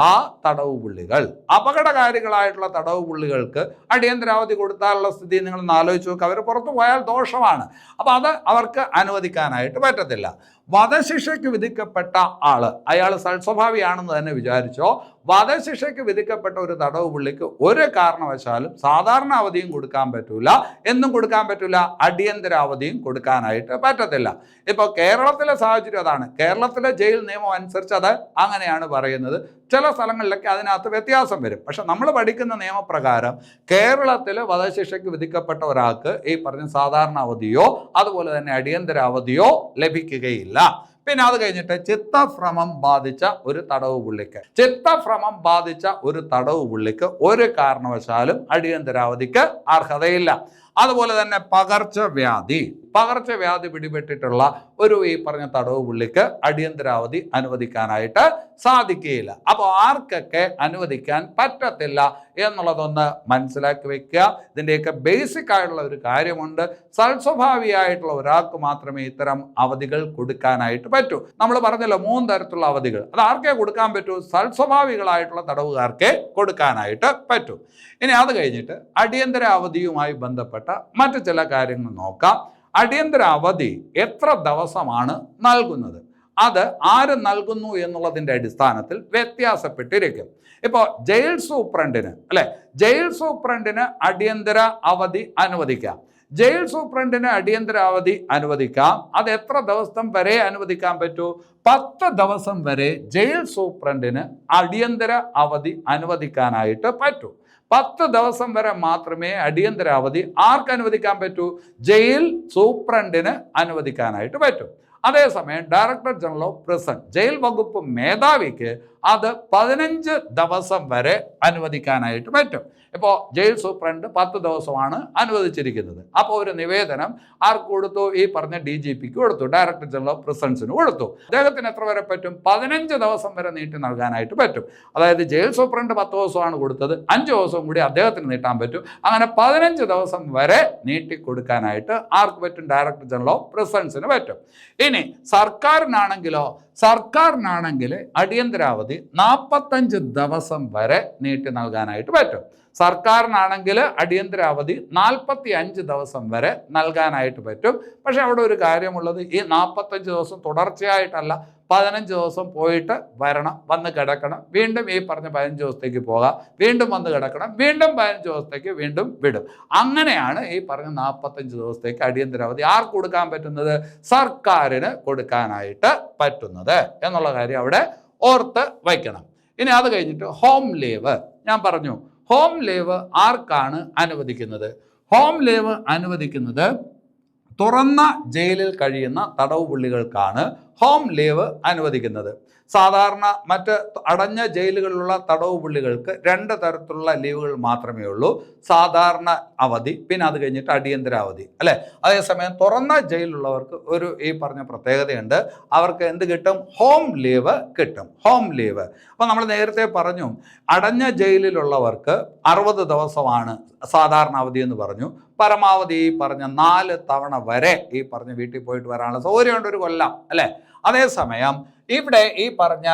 തടവ് പുള്ളികൾ അപകടകാരികളായിട്ടുള്ള തടവ് പുള്ളികൾക്ക് അടിയന്തരാവധി കൊടുത്താലുള്ള സ്ഥിതി നിങ്ങളൊന്ന് ആലോചിച്ച് നോക്കുക അവർ പുറത്തു പോയാൽ ദോഷമാണ്. അപ്പോൾ അത് അവർക്ക് അനുവദിക്കാനായിട്ട് പറ്റത്തില്ല. വധശിക്ഷയ്ക്ക് വിധിക്കപ്പെട്ട ആൾ. അയാൾ സൽസ്വഭാവിയാണെന്ന് തന്നെ വിചാരിച്ചോ. വധശിക്ഷയ്ക്ക് വിധിക്കപ്പെട്ട ഒരു തടവ് പുള്ളിക്ക് ഒരു കാരണവശാലും സാധാരണ അവധിയും കൊടുക്കാൻ പറ്റൂല. എന്നും കൊടുക്കാൻ പറ്റൂല. അടിയന്തര അവധിയും കൊടുക്കാനായിട്ട് പറ്റത്തില്ല. ഇപ്പോൾ കേരളത്തിലെ സാഹചര്യം അതാണ്. കേരളത്തിലെ ജയിൽ നിയമം അനുസരിച്ച് അത് അങ്ങനെയാണ് പറയുന്നത്. ചില സ്ഥലങ്ങളിലൊക്കെ അതിനകത്ത് വ്യത്യാസം വരും. പക്ഷെ നമ്മൾ പഠിക്കുന്ന നിയമപ്രകാരം കേരളത്തിൽ വധശിക്ഷയ്ക്ക് വിധിക്കപ്പെട്ട ഒരാൾക്ക് ഈ പറഞ്ഞ സാധാരണ അവധിയോ അതുപോലെ തന്നെ അടിയന്തര അവധിയോ ലഭിക്കുകയില്ല. പിന്നെ അത് കഴിഞ്ഞിട്ട് ചിത്തഭ്രമം ബാധിച്ച ഒരു തടവ് പുള്ളിക്ക്. ചിത്തഭ്രമം ബാധിച്ച ഒരു തടവ് പുള്ളിക്ക് ഒരു കാരണവശാലും അടിയന്തരാവധിക്ക് അർഹതയില്ല. അതുപോലെ തന്നെ പകർച്ചവ്യാധി. പകർച്ചവ്യാധി പിടിപെട്ടിട്ടുള്ള ഒരു ഈ പറഞ്ഞ തടവ് പുള്ളിക്ക് അടിയന്തരാവധി അനുവദിക്കാനായിട്ട് സാധിക്കുകയില്ല. അപ്പോൾ ആർക്കൊക്കെ അനുവദിക്കാൻ പറ്റത്തില്ല എന്നുള്ളതൊന്ന് മനസ്സിലാക്കി വെക്കുക. ഇതിന്റെയൊക്കെ ബേസിക് ആയിട്ടുള്ള ഒരു കാര്യമുണ്ട്. സൽസ്വഭാവിയായിട്ടുള്ള ഒരാൾക്ക് മാത്രമേ ഇത്തരം അവധികൾ കൊടുക്കാനായിട്ട് പറ്റൂ. നമ്മൾ പറഞ്ഞല്ലോ മൂന്ന് തരത്തിലുള്ള അവധികൾ. അത് ആർക്കേ കൊടുക്കാൻ പറ്റൂ? സൽസ്വഭാവികളായിട്ടുള്ള തടവുകാർക്കേ കൊടുക്കാനായിട്ട് പറ്റൂ. ഇനി അത് കഴിഞ്ഞിട്ട് അടിയന്തര അവധിയുമായി ബന്ധപ്പെട്ട മറ്റു ചില കാര്യങ്ങൾ നോക്കാം. അടിയന്തര അവധി എത്ര ദിവസമാണ് നൽകുന്നത്? അത് ആര് നൽകുന്നു എന്നുള്ളതിന്റെ അടിസ്ഥാനത്തിൽ വ്യത്യാസപ്പെട്ടിരിക്കും. ഇപ്പോൾ ജയിൽ സൂപ്രണ്ടിന് അല്ലെ? ജയിൽ സൂപ്രണ്ടിന് അടിയന്തര അവധി അനുവദിക്കാം. ജയിൽ സൂപ്രണ്ടിന് അടിയന്തര അവധി അനുവദിക്കാം. അത് എത്ര ദിവസം വരെ അനുവദിക്കാൻ പറ്റൂ? പത്ത് ദിവസം വരെ ജയിൽ സൂപ്രണ്ടിന് അടിയന്തര അവധി അനുവദിക്കാനായിട്ട് പറ്റൂ. പത്ത് ദിവസം വരെ മാത്രമേ അടിയന്തര അവധി ആർക്ക് അനുവദിക്കാൻ പറ്റൂ? ജയിൽ സൂപ്രണ്ടിന് അനുവദിക്കാനായിട്ട് പറ്റും. അതേസമയം ഡയറക്ടർ ജനറൽ ഓഫ് പ്രിസൺ ജയിൽ വകുപ്പ് മേധാവിക്ക് അത് പതിനഞ്ച് ദിവസം വരെ അനുവദിക്കാനായിട്ട് പറ്റും. ഇപ്പോൾ ജയിൽ സൂപ്രണ്ട് പത്ത് ദിവസമാണ് അനുവദിച്ചിരിക്കുന്നത്. അപ്പോൾ ഒരു നിവേദനം ആർക്ക് കൊടുത്തു? ഈ പറഞ്ഞ ഡി ജി പിക്ക് കൊടുത്തു. ഡയറക്ടർ ജനറൽ ഓഫ് പ്രിസൺസിന് കൊടുത്തു. അദ്ദേഹത്തിന് എത്ര വരെ പറ്റും? പതിനഞ്ച് ദിവസം വരെ നീട്ടി നൽകാനായിട്ട് പറ്റും. അതായത് ജയിൽ സൂപ്രണ്ട് പത്ത് ദിവസമാണ് കൊടുത്തത്. അഞ്ച് ദിവസം കൂടി അദ്ദേഹത്തിന് നീട്ടാൻ പറ്റും. അങ്ങനെ പതിനഞ്ച് ദിവസം വരെ നീട്ടി കൊടുക്കാനായിട്ട് ആർക്ക് പറ്റും? ഡയറക്ടർ ജനറൽ ഓഫ് പ്രിസൺസിന് പറ്റും. ഇനി സർക്കാരിനാണെങ്കിലോ സർക്കാരിനാണെങ്കിൽ അടിയന്തരാവധി നാൽപ്പത്തഞ്ച് ദിവസം വരെ നീട്ടി നൽകാനായിട്ട് പറ്റും. സർക്കാരിനാണെങ്കിൽ അടിയന്തരാവധി നാൽപ്പത്തി അഞ്ച് ദിവസം വരെ നൽകാനായിട്ട് പറ്റും. പക്ഷേ അവിടെ ഒരു കാര്യമുള്ളത് ഈ നാൽപ്പത്തഞ്ച് ദിവസം തുടർച്ചയായിട്ടല്ല പതിനഞ്ച് ദിവസം പോയിട്ട് വരണം വന്ന് കിടക്കണം. വീണ്ടും ഈ പറഞ്ഞ പതിനഞ്ച് ദിവസത്തേക്ക് പോകാം. വീണ്ടും വന്ന് കിടക്കണം. വീണ്ടും പതിനഞ്ച് ദിവസത്തേക്ക് വീണ്ടും വിടും. അങ്ങനെയാണ് ഈ പറഞ്ഞ നാൽപ്പത്തഞ്ച് ദിവസത്തേക്ക് അടിയന്തരാവധി ആർക്ക് കൊടുക്കാൻ പറ്റുന്നത്? സർക്കാരിന് കൊടുക്കാനായിട്ട് പറ്റുന്നത് എന്നുള്ള കാര്യം അവിടെ ഓർത്ത് വയ്ക്കണം. ഇനി അത് കഴിഞ്ഞിട്ട് ഹോം ലീവ്. ഞാൻ പറഞ്ഞു ഹോം ലീവ് ആർക്കാണ് അനുവദിക്കുന്നത്? ഹോം ലീവ് അനുവദിക്കുന്നത് തുറന്ന ജയിലിൽ കഴിയുന്ന തടവ് പുള്ളികൾക്കാണ് ഹോം ലീവ് അനുവദിക്കുന്നത്. സാധാരണ മറ്റ് അടഞ്ഞ ജയിലുകളിലുള്ള തടവ് പുള്ളികൾക്ക് രണ്ട് തരത്തിലുള്ള ലീവുകൾ മാത്രമേ ഉള്ളൂ. സാധാരണ അവധി പിന്നെ അത് കഴിഞ്ഞിട്ട് അടിയന്തര അവധി അല്ലേ? അതേസമയം തുറന്ന ജയിലുള്ളവർക്ക് ഒരു ഈ പറഞ്ഞ പ്രത്യേകതയുണ്ട്. അവർക്ക് എന്ത് കിട്ടും? ഹോം ലീവ് കിട്ടും. Home leave. അപ്പോൾ നമ്മൾ നേരത്തെ പറഞ്ഞു അടഞ്ഞ ജയിലിലുള്ളവർക്ക് അറുപത് ദിവസമാണ് സാധാരണ അവധി എന്ന് പറഞ്ഞു. പരമാവധി ഈ പറഞ്ഞ നാല് തവണ വരെ ഈ പറഞ്ഞ വീട്ടിൽ പോയിട്ട് വരാനുള്ള സൗകര്യമുണ്ട് ഒരു കൊല്ലം അല്ലേ? അതേസമയം ഇവിടെ ഈ പറഞ്ഞ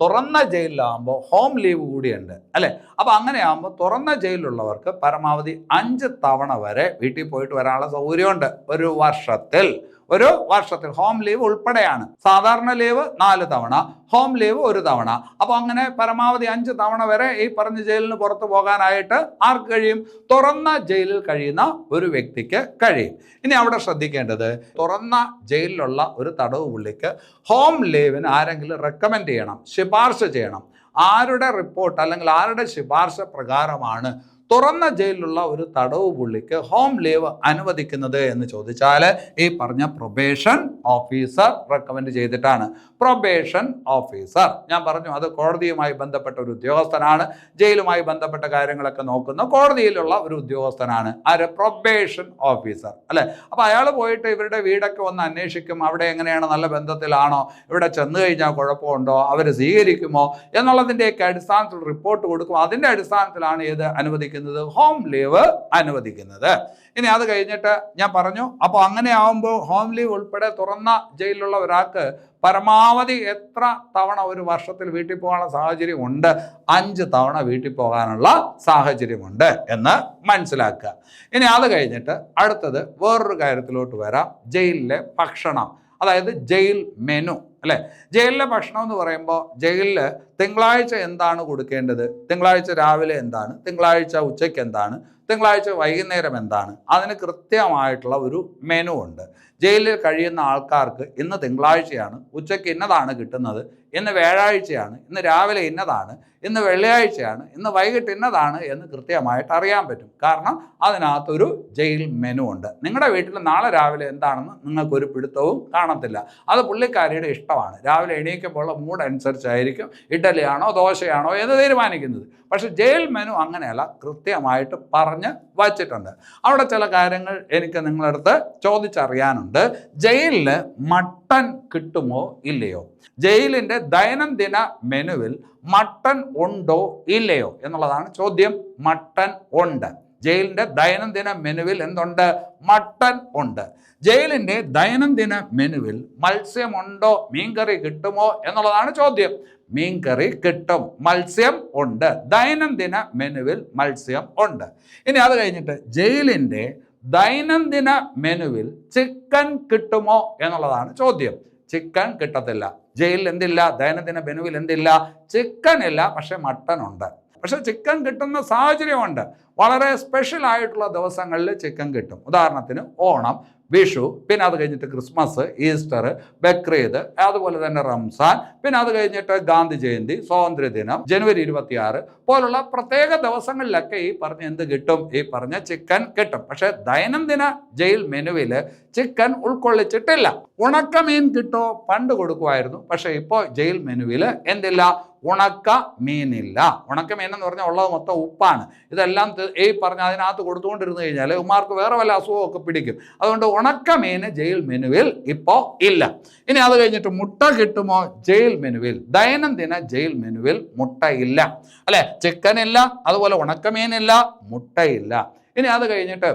തുറന്ന ജയിലിലാകുമ്പോൾ ഹോം ലീവ് കൂടിയുണ്ട് അല്ലേ? അപ്പോൾ അങ്ങനെയാകുമ്പോൾ തുറന്ന ജയിലിലുള്ളവർക്ക് പരമാവധി അഞ്ച് തവണ വരെ വീട്ടിൽ പോയിട്ട് വരാനുള്ള സൗകര്യമുണ്ട്. ഒരു വർഷത്തിൽ. ഒരു വർഷത്തിൽ. ഹോം ലീവ് ഉൾപ്പെടെയാണ്. സാധാരണ ലീവ് നാല് തവണ ഹോം ലീവ് ഒരു തവണ. അപ്പോൾ അങ്ങനെ പരമാവധി അഞ്ച് തവണ വരെ ഈ പറഞ്ഞ ജയിലിന് പുറത്തു പോകാനായിട്ട് ആർക്ക് കഴിയും? തുറന്ന ജയിലിൽ കഴിയുന്ന ഒരു വ്യക്തിക്ക് കഴിയും. ഇനി അവിടെ ശ്രദ്ധിക്കേണ്ടത് തുറന്ന ജയിലിലുള്ള ഒരു തടവ് പുള്ളിക്ക് ഹോം ലീവിന് ആരെങ്കിലും റെക്കമെൻഡ് ചെയ്യണം ശുപാർശ ചെയ്യണം. ആരുടെ റിപ്പോർട്ട് അല്ലെങ്കിൽ ആരുടെ ശുപാർശ പ്രകാരമാണ് തുറന്ന ജയിലിലുള്ള ഒരു തടവ് പുള്ളിക്ക് ഹോം ലീവ് അനുവദിക്കുന്നത് എന്ന് ചോദിച്ചാൽ ഈ പറഞ്ഞ പ്രൊബേഷൻ ഓഫീസർ റെക്കമെൻഡ് ചെയ്തിട്ടാണ്. പ്രൊബേഷൻ ഓഫീസർ ഞാൻ പറഞ്ഞു അത് കോടതിയുമായി ബന്ധപ്പെട്ട ഒരു ഉദ്യോഗസ്ഥനാണ്. ജയിലുമായി ബന്ധപ്പെട്ട കാര്യങ്ങളൊക്കെ നോക്കുന്ന. കോടതിയിലുള്ള ഒരു ഉദ്യോഗസ്ഥനാണ്. ആര്? പ്രൊബേഷൻ ഓഫീസർ അല്ലെ? അപ്പോൾ അയാൾ പോയിട്ട് ഇവരുടെ വീടൊക്കെ ഒന്ന് അന്വേഷിക്കും. അവിടെ എങ്ങനെയാണ്? നല്ല ബന്ധത്തിലാണോ? ഇവിടെ ചെന്ന് കഴിഞ്ഞാൽ കുഴപ്പമുണ്ടോ? അവർ സ്വീകരിക്കുമോ? എന്നുള്ളതിന്റെയൊക്കെ അടിസ്ഥാനത്തിൽ റിപ്പോർട്ട് കൊടുക്കും. അതിന്റെ അടിസ്ഥാനത്തിലാണ് ഇത് അനുവദിക്കുന്നത്. ഹോം ലീവ് അനുവദിക്കുന്നത്. ഇനി അത് കഴിഞ്ഞിട്ട് ഞാൻ പറഞ്ഞു അപ്പോൾ അങ്ങനെ ആവുമ്പോൾ ഹോം ലീവ് ഉൾപ്പെടെ തുറന്ന ജയിലിലുള്ള ഒരാൾക്ക് പരമാവധി എത്ര തവണ ഒരു വർഷത്തിൽ വീട്ടിൽ പോകാനുള്ള സാഹചര്യം ഉണ്ട്? അഞ്ച് തവണ വീട്ടിൽ പോകാനുള്ള സാഹചര്യമുണ്ട് എന്ന് മനസ്സിലാക്കുക. ഇനി അത് കഴിഞ്ഞിട്ട് അടുത്തത് വേറൊരു കാര്യത്തിലോട്ട് വരാം. ജയിലിലെ ഭക്ഷണം അതായത് ജയിൽ മെനു അല്ലേ? ജയിലിലെ ഭക്ഷണം എന്ന് പറയുമ്പോൾ ജയിലിൽ തിങ്കളാഴ്ച എന്താണ് കൊടുക്കേണ്ടത്? തിങ്കളാഴ്ച രാവിലെ എന്താണ്? തിങ്കളാഴ്ച ഉച്ചയ്ക്ക് എന്താണ്? തിങ്കളാഴ്ച വൈകുന്നേരം എന്താണ്? അതിന് കൃത്യമായിട്ടുള്ള ഒരു മെനു ഉണ്ട്. ജയിലിൽ കഴിയുന്ന ആൾക്കാർക്ക് ഇന്ന് തിങ്കളാഴ്ചയാണ് ഉച്ചയ്ക്ക് ഇന്നതാണ് കിട്ടുന്നത് ഇന്ന് വ്യാഴാഴ്ചയാണ് ഇന്ന് രാവിലെ ഇന്നതാണ് ഇന്ന് വെള്ളിയാഴ്ചയാണ് ഇന്ന് വൈകിട്ട് ഇന്നതാണ് എന്ന് കൃത്യമായിട്ട് അറിയാൻ പറ്റും. കാരണം അതിനകത്തൊരു ജയിൽ മെനു ഉണ്ട്. നിങ്ങളുടെ വീട്ടിൽ നാളെ രാവിലെ എന്താണെന്ന് നിങ്ങൾക്കൊരു പിടുത്തവും കാണത്തില്ല. അത് പുള്ളിക്കാരിയുടെ ഇഷ്ടമാണ്. രാവിലെ എണീക്കുമ്പോൾ മൂഡ് അനുസരിച്ചായിരിക്കും ഇഡലിയാണോ ദോശയാണോ എന്ന് തീരുമാനിക്കുന്നത്. പക്ഷേ ജയിൽ മെനു അങ്ങനെയല്ല കൃത്യമായിട്ട് പറഞ്ഞ് വച്ചിട്ടുണ്ട്. അവിടെ ചില കാര്യങ്ങൾ എനിക്ക് നിങ്ങളടുത്ത് ചോദിച്ചറിയാനുണ്ട്. ജയിലിൽ മട്ടൻ കിട്ടുമോ ഇല്ലയോ? ജയിലിന്റെ ദൈനംദിന മെനുവിൽ മട്ടൺ ഉണ്ടോ ഇല്ലയോ എന്നുള്ളതാണ് ചോദ്യം. മട്ടൺ ഉണ്ട്. ജയിലിന്റെ ദൈനംദിന മെനുവിൽ എന്തുണ്ട്? മട്ടൻ ഉണ്ട്. ജയിലിന്റെ ദൈനംദിന മെനുവിൽ മത്സ്യമുണ്ടോ? മീൻകറി കിട്ടുമോ? എന്നുള്ളതാണ് ചോദ്യം. മീൻകറി കിട്ടും മത്സ്യം ഉണ്ട്. ദൈനംദിന മെനുവിൽ മത്സ്യം ഉണ്ട്. ഇനി അത് കഴിഞ്ഞിട്ട് ജയിലിന്റെ ദൈനംദിന മെനുവിൽ ചിക്കൻ കിട്ടുമോ എന്നുള്ളതാണ് ചോദ്യം. ചിക്കൻ കിട്ടത്തില്ല. ജയിലിൽ എന്തില്ല? ദൈനംദിന മെനുവിൽ എന്തില്ല? ചിക്കൻ ഇല്ല പക്ഷെ മട്ടൻ ഉണ്ട്. പക്ഷെ ചിക്കൻ കിട്ടുന്ന സാഹചര്യമുണ്ട്. വളരെ സ്പെഷ്യൽ ആയിട്ടുള്ള ദിവസങ്ങളിൽ ചിക്കൻ കിട്ടും. ഉദാഹരണത്തിന് ഓണം വിഷു പിന്നെ അത് കഴിഞ്ഞിട്ട് ക്രിസ്മസ് ഈസ്റ്റർ ബക്രീദ് അതുപോലെ തന്നെ റംസാൻ പിന്നെ അത് കഴിഞ്ഞിട്ട് ഗാന്ധി ജയന്തി സ്വാതന്ത്ര്യദിനം ജനുവരി ഇരുപത്തിയാറ് പോലുള്ള പ്രത്യേക ദിവസങ്ങളിലൊക്കെ ഈ പറഞ്ഞ എന്ത് കിട്ടും? ഈ പറഞ്ഞ ചിക്കൻ കിട്ടും. പക്ഷേ ദൈനംദിന ജയിൽ മെനുവിൽ ചിക്കൻ ഉൾക്കൊള്ളിച്ചിട്ടില്ല. ഉണക്കമീൻ കിട്ടോ? പണ്ട് കൊടുക്കുമായിരുന്നു. പക്ഷേ ഇപ്പോൾ ജയിൽ മെനുവിൽ എന്തില്ല? ഉണക്ക മീനില്ല ഉണക്ക മീൻ എന്ന് പറഞ്ഞാൽ ഉള്ളത് മൊത്തം ഉപ്പാണ്. ഇതെല്ലാം ഈ പറഞ്ഞ അതിനകത്ത് കൊടുത്തുകൊണ്ടിരുന്നു കഴിഞ്ഞാൽ ഉമാർക്ക് വേറെ വല്ല അസുഖമൊക്കെ പിടിക്കും. അതുകൊണ്ട് ഉണക്ക മീൻ ജയിൽ മെനുവിൽ ഇപ്പോൾ ഇല്ല. ഇനി അത് കഴിഞ്ഞിട്ട് മുട്ട കിട്ടുമോ? ജയിൽ മെനുവിൽ. ദൈനംദിന ജയിൽ മെനുവിൽ മുട്ടയില്ല അല്ലെ? ചിക്കൻ ഇല്ല അതുപോലെ ഉണക്കമീനില്ല മുട്ടയില്ല ഇനി അത് കഴിഞ്ഞിട്ട്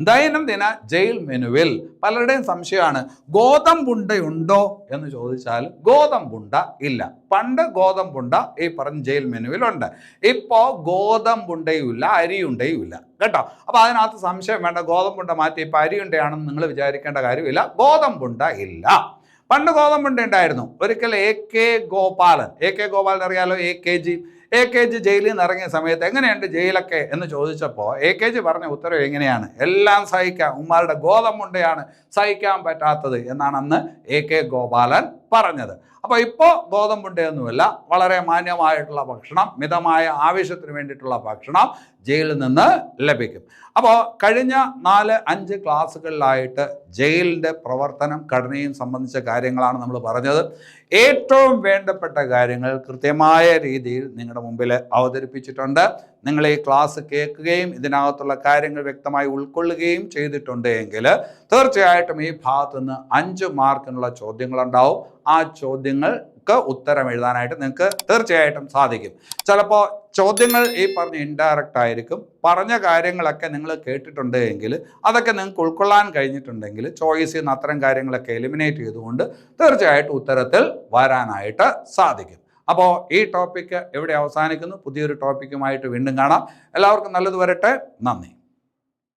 ദൈനംദിന ജയിൽ മെനുവിൽ പലരുടെയും സംശയമാണ് ഗോതമ്പുണ്ടയുണ്ടോ എന്ന് ചോദിച്ചാൽ ഗോതമ്പുണ്ട ഇല്ല. പണ്ട് ഗോതമ്പുണ്ട ഈ പറഞ്ഞ ജയിൽ മെനുവിലുണ്ട്. ഇപ്പോൾ ഗോതമ്പുണ്ടയുമില്ല അരിയുണ്ടയുമില്ല. കേട്ടോ? അപ്പോൾ അതിനകത്ത് സംശയം വേണ്ട ഗോതമ്പുണ്ട മാറ്റി ഇപ്പോൾ അരിയുണ്ടയാണെന്ന് നിങ്ങൾ വിചാരിക്കേണ്ട കാര്യമില്ല. ഗോതമ്പുണ്ട ഇല്ല. പണ്ട് ഗോതമ്പുണ്ട ഉണ്ടായിരുന്നു. ഒരിക്കൽ A K Gopalan A K Gopalan അറിയാലോ? A K G A K G ജയിലിൽ നിന്ന് ഇറങ്ങിയ സമയത്ത് എങ്ങനെയുണ്ട് ജയിലൊക്കെ എന്ന് ചോദിച്ചപ്പോൾ എ കെ ജി പറഞ്ഞ ഉത്തരവ് എങ്ങനെയാണ്? എല്ലാം സഹിക്കാം. ഉമ്മാരുടെ ഗോതമ്പുണ്ടയാണ് സഹിക്കാൻ പറ്റാത്തത് എന്നാണ് അന്ന് എ കെ ഗോപാലൻ പറഞ്ഞത്. അപ്പോൾ ഇപ്പോൾ ഗോതമ്പുണ്ടയൊന്നുമില്ല വളരെ മാന്യമായിട്ടുള്ള ഭക്ഷണം മിതമായ ആവശ്യത്തിന് വേണ്ടിയിട്ടുള്ള ഭക്ഷണം ജയിലിൽ നിന്ന് ലഭിക്കും. അപ്പോൾ കഴിഞ്ഞ നാല് അഞ്ച് ക്ലാസ്സുകളിലായിട്ട് ജയിലിന്റെ പ്രവർത്തനം ഘടനയും സംബന്ധിച്ച കാര്യങ്ങളാണ് നമ്മൾ പറഞ്ഞത്. ഏറ്റവും വേണ്ടപ്പെട്ട കാര്യങ്ങൾ കൃത്യമായ രീതിയിൽ നിങ്ങളുടെ മുമ്പിൽ അവതരിപ്പിച്ചിട്ടുണ്ട്. നിങ്ങൾ ഈ ക്ലാസ് കേൾക്കുകയും ഇതിനകത്തുള്ള കാര്യങ്ങൾ വ്യക്തമായി ഉൾക്കൊള്ളുകയും ചെയ്തിട്ടുണ്ട് എങ്കിൽ തീർച്ചയായിട്ടും ഈ ഭാഗത്തു നിന്ന് അഞ്ച് മാർക്കിനുള്ള ചോദ്യങ്ങളുണ്ടാവും. ആ ചോദ്യങ്ങൾക്ക് ഉത്തരം എഴുതാനായിട്ട് നിങ്ങൾക്ക് തീർച്ചയായിട്ടും സാധിക്കും. ചിലപ്പോൾ ചോദ്യങ്ങൾ ഈ പറഞ്ഞ ഇൻഡയറക്റ്റ് ആയിരിക്കും. പറഞ്ഞ കാര്യങ്ങളൊക്കെ നിങ്ങൾ കേട്ടിട്ടുണ്ട് എങ്കിൽ അതൊക്കെ നിങ്ങൾക്ക് ഉൾക്കൊള്ളാൻ കഴിഞ്ഞിട്ടുണ്ടെങ്കിൽ ചോയ്സിൽ നിന്ന് അത്തരം കാര്യങ്ങളൊക്കെ എലിമിനേറ്റ് ചെയ്തുകൊണ്ട് തീർച്ചയായിട്ടും ഉത്തരത്തിൽ വരാനായിട്ട് സാധിക്കും. അപ്പോൾ ഈ ടോപ്പിക്ക് എവിടെ അവസാനിക്കുന്നു? പുതിയൊരു ടോപ്പിക്കുമായിട്ട് വീണ്ടും കാണാം. എല്ലാവർക്കും നല്ലത് വരട്ടെ. നന്ദി.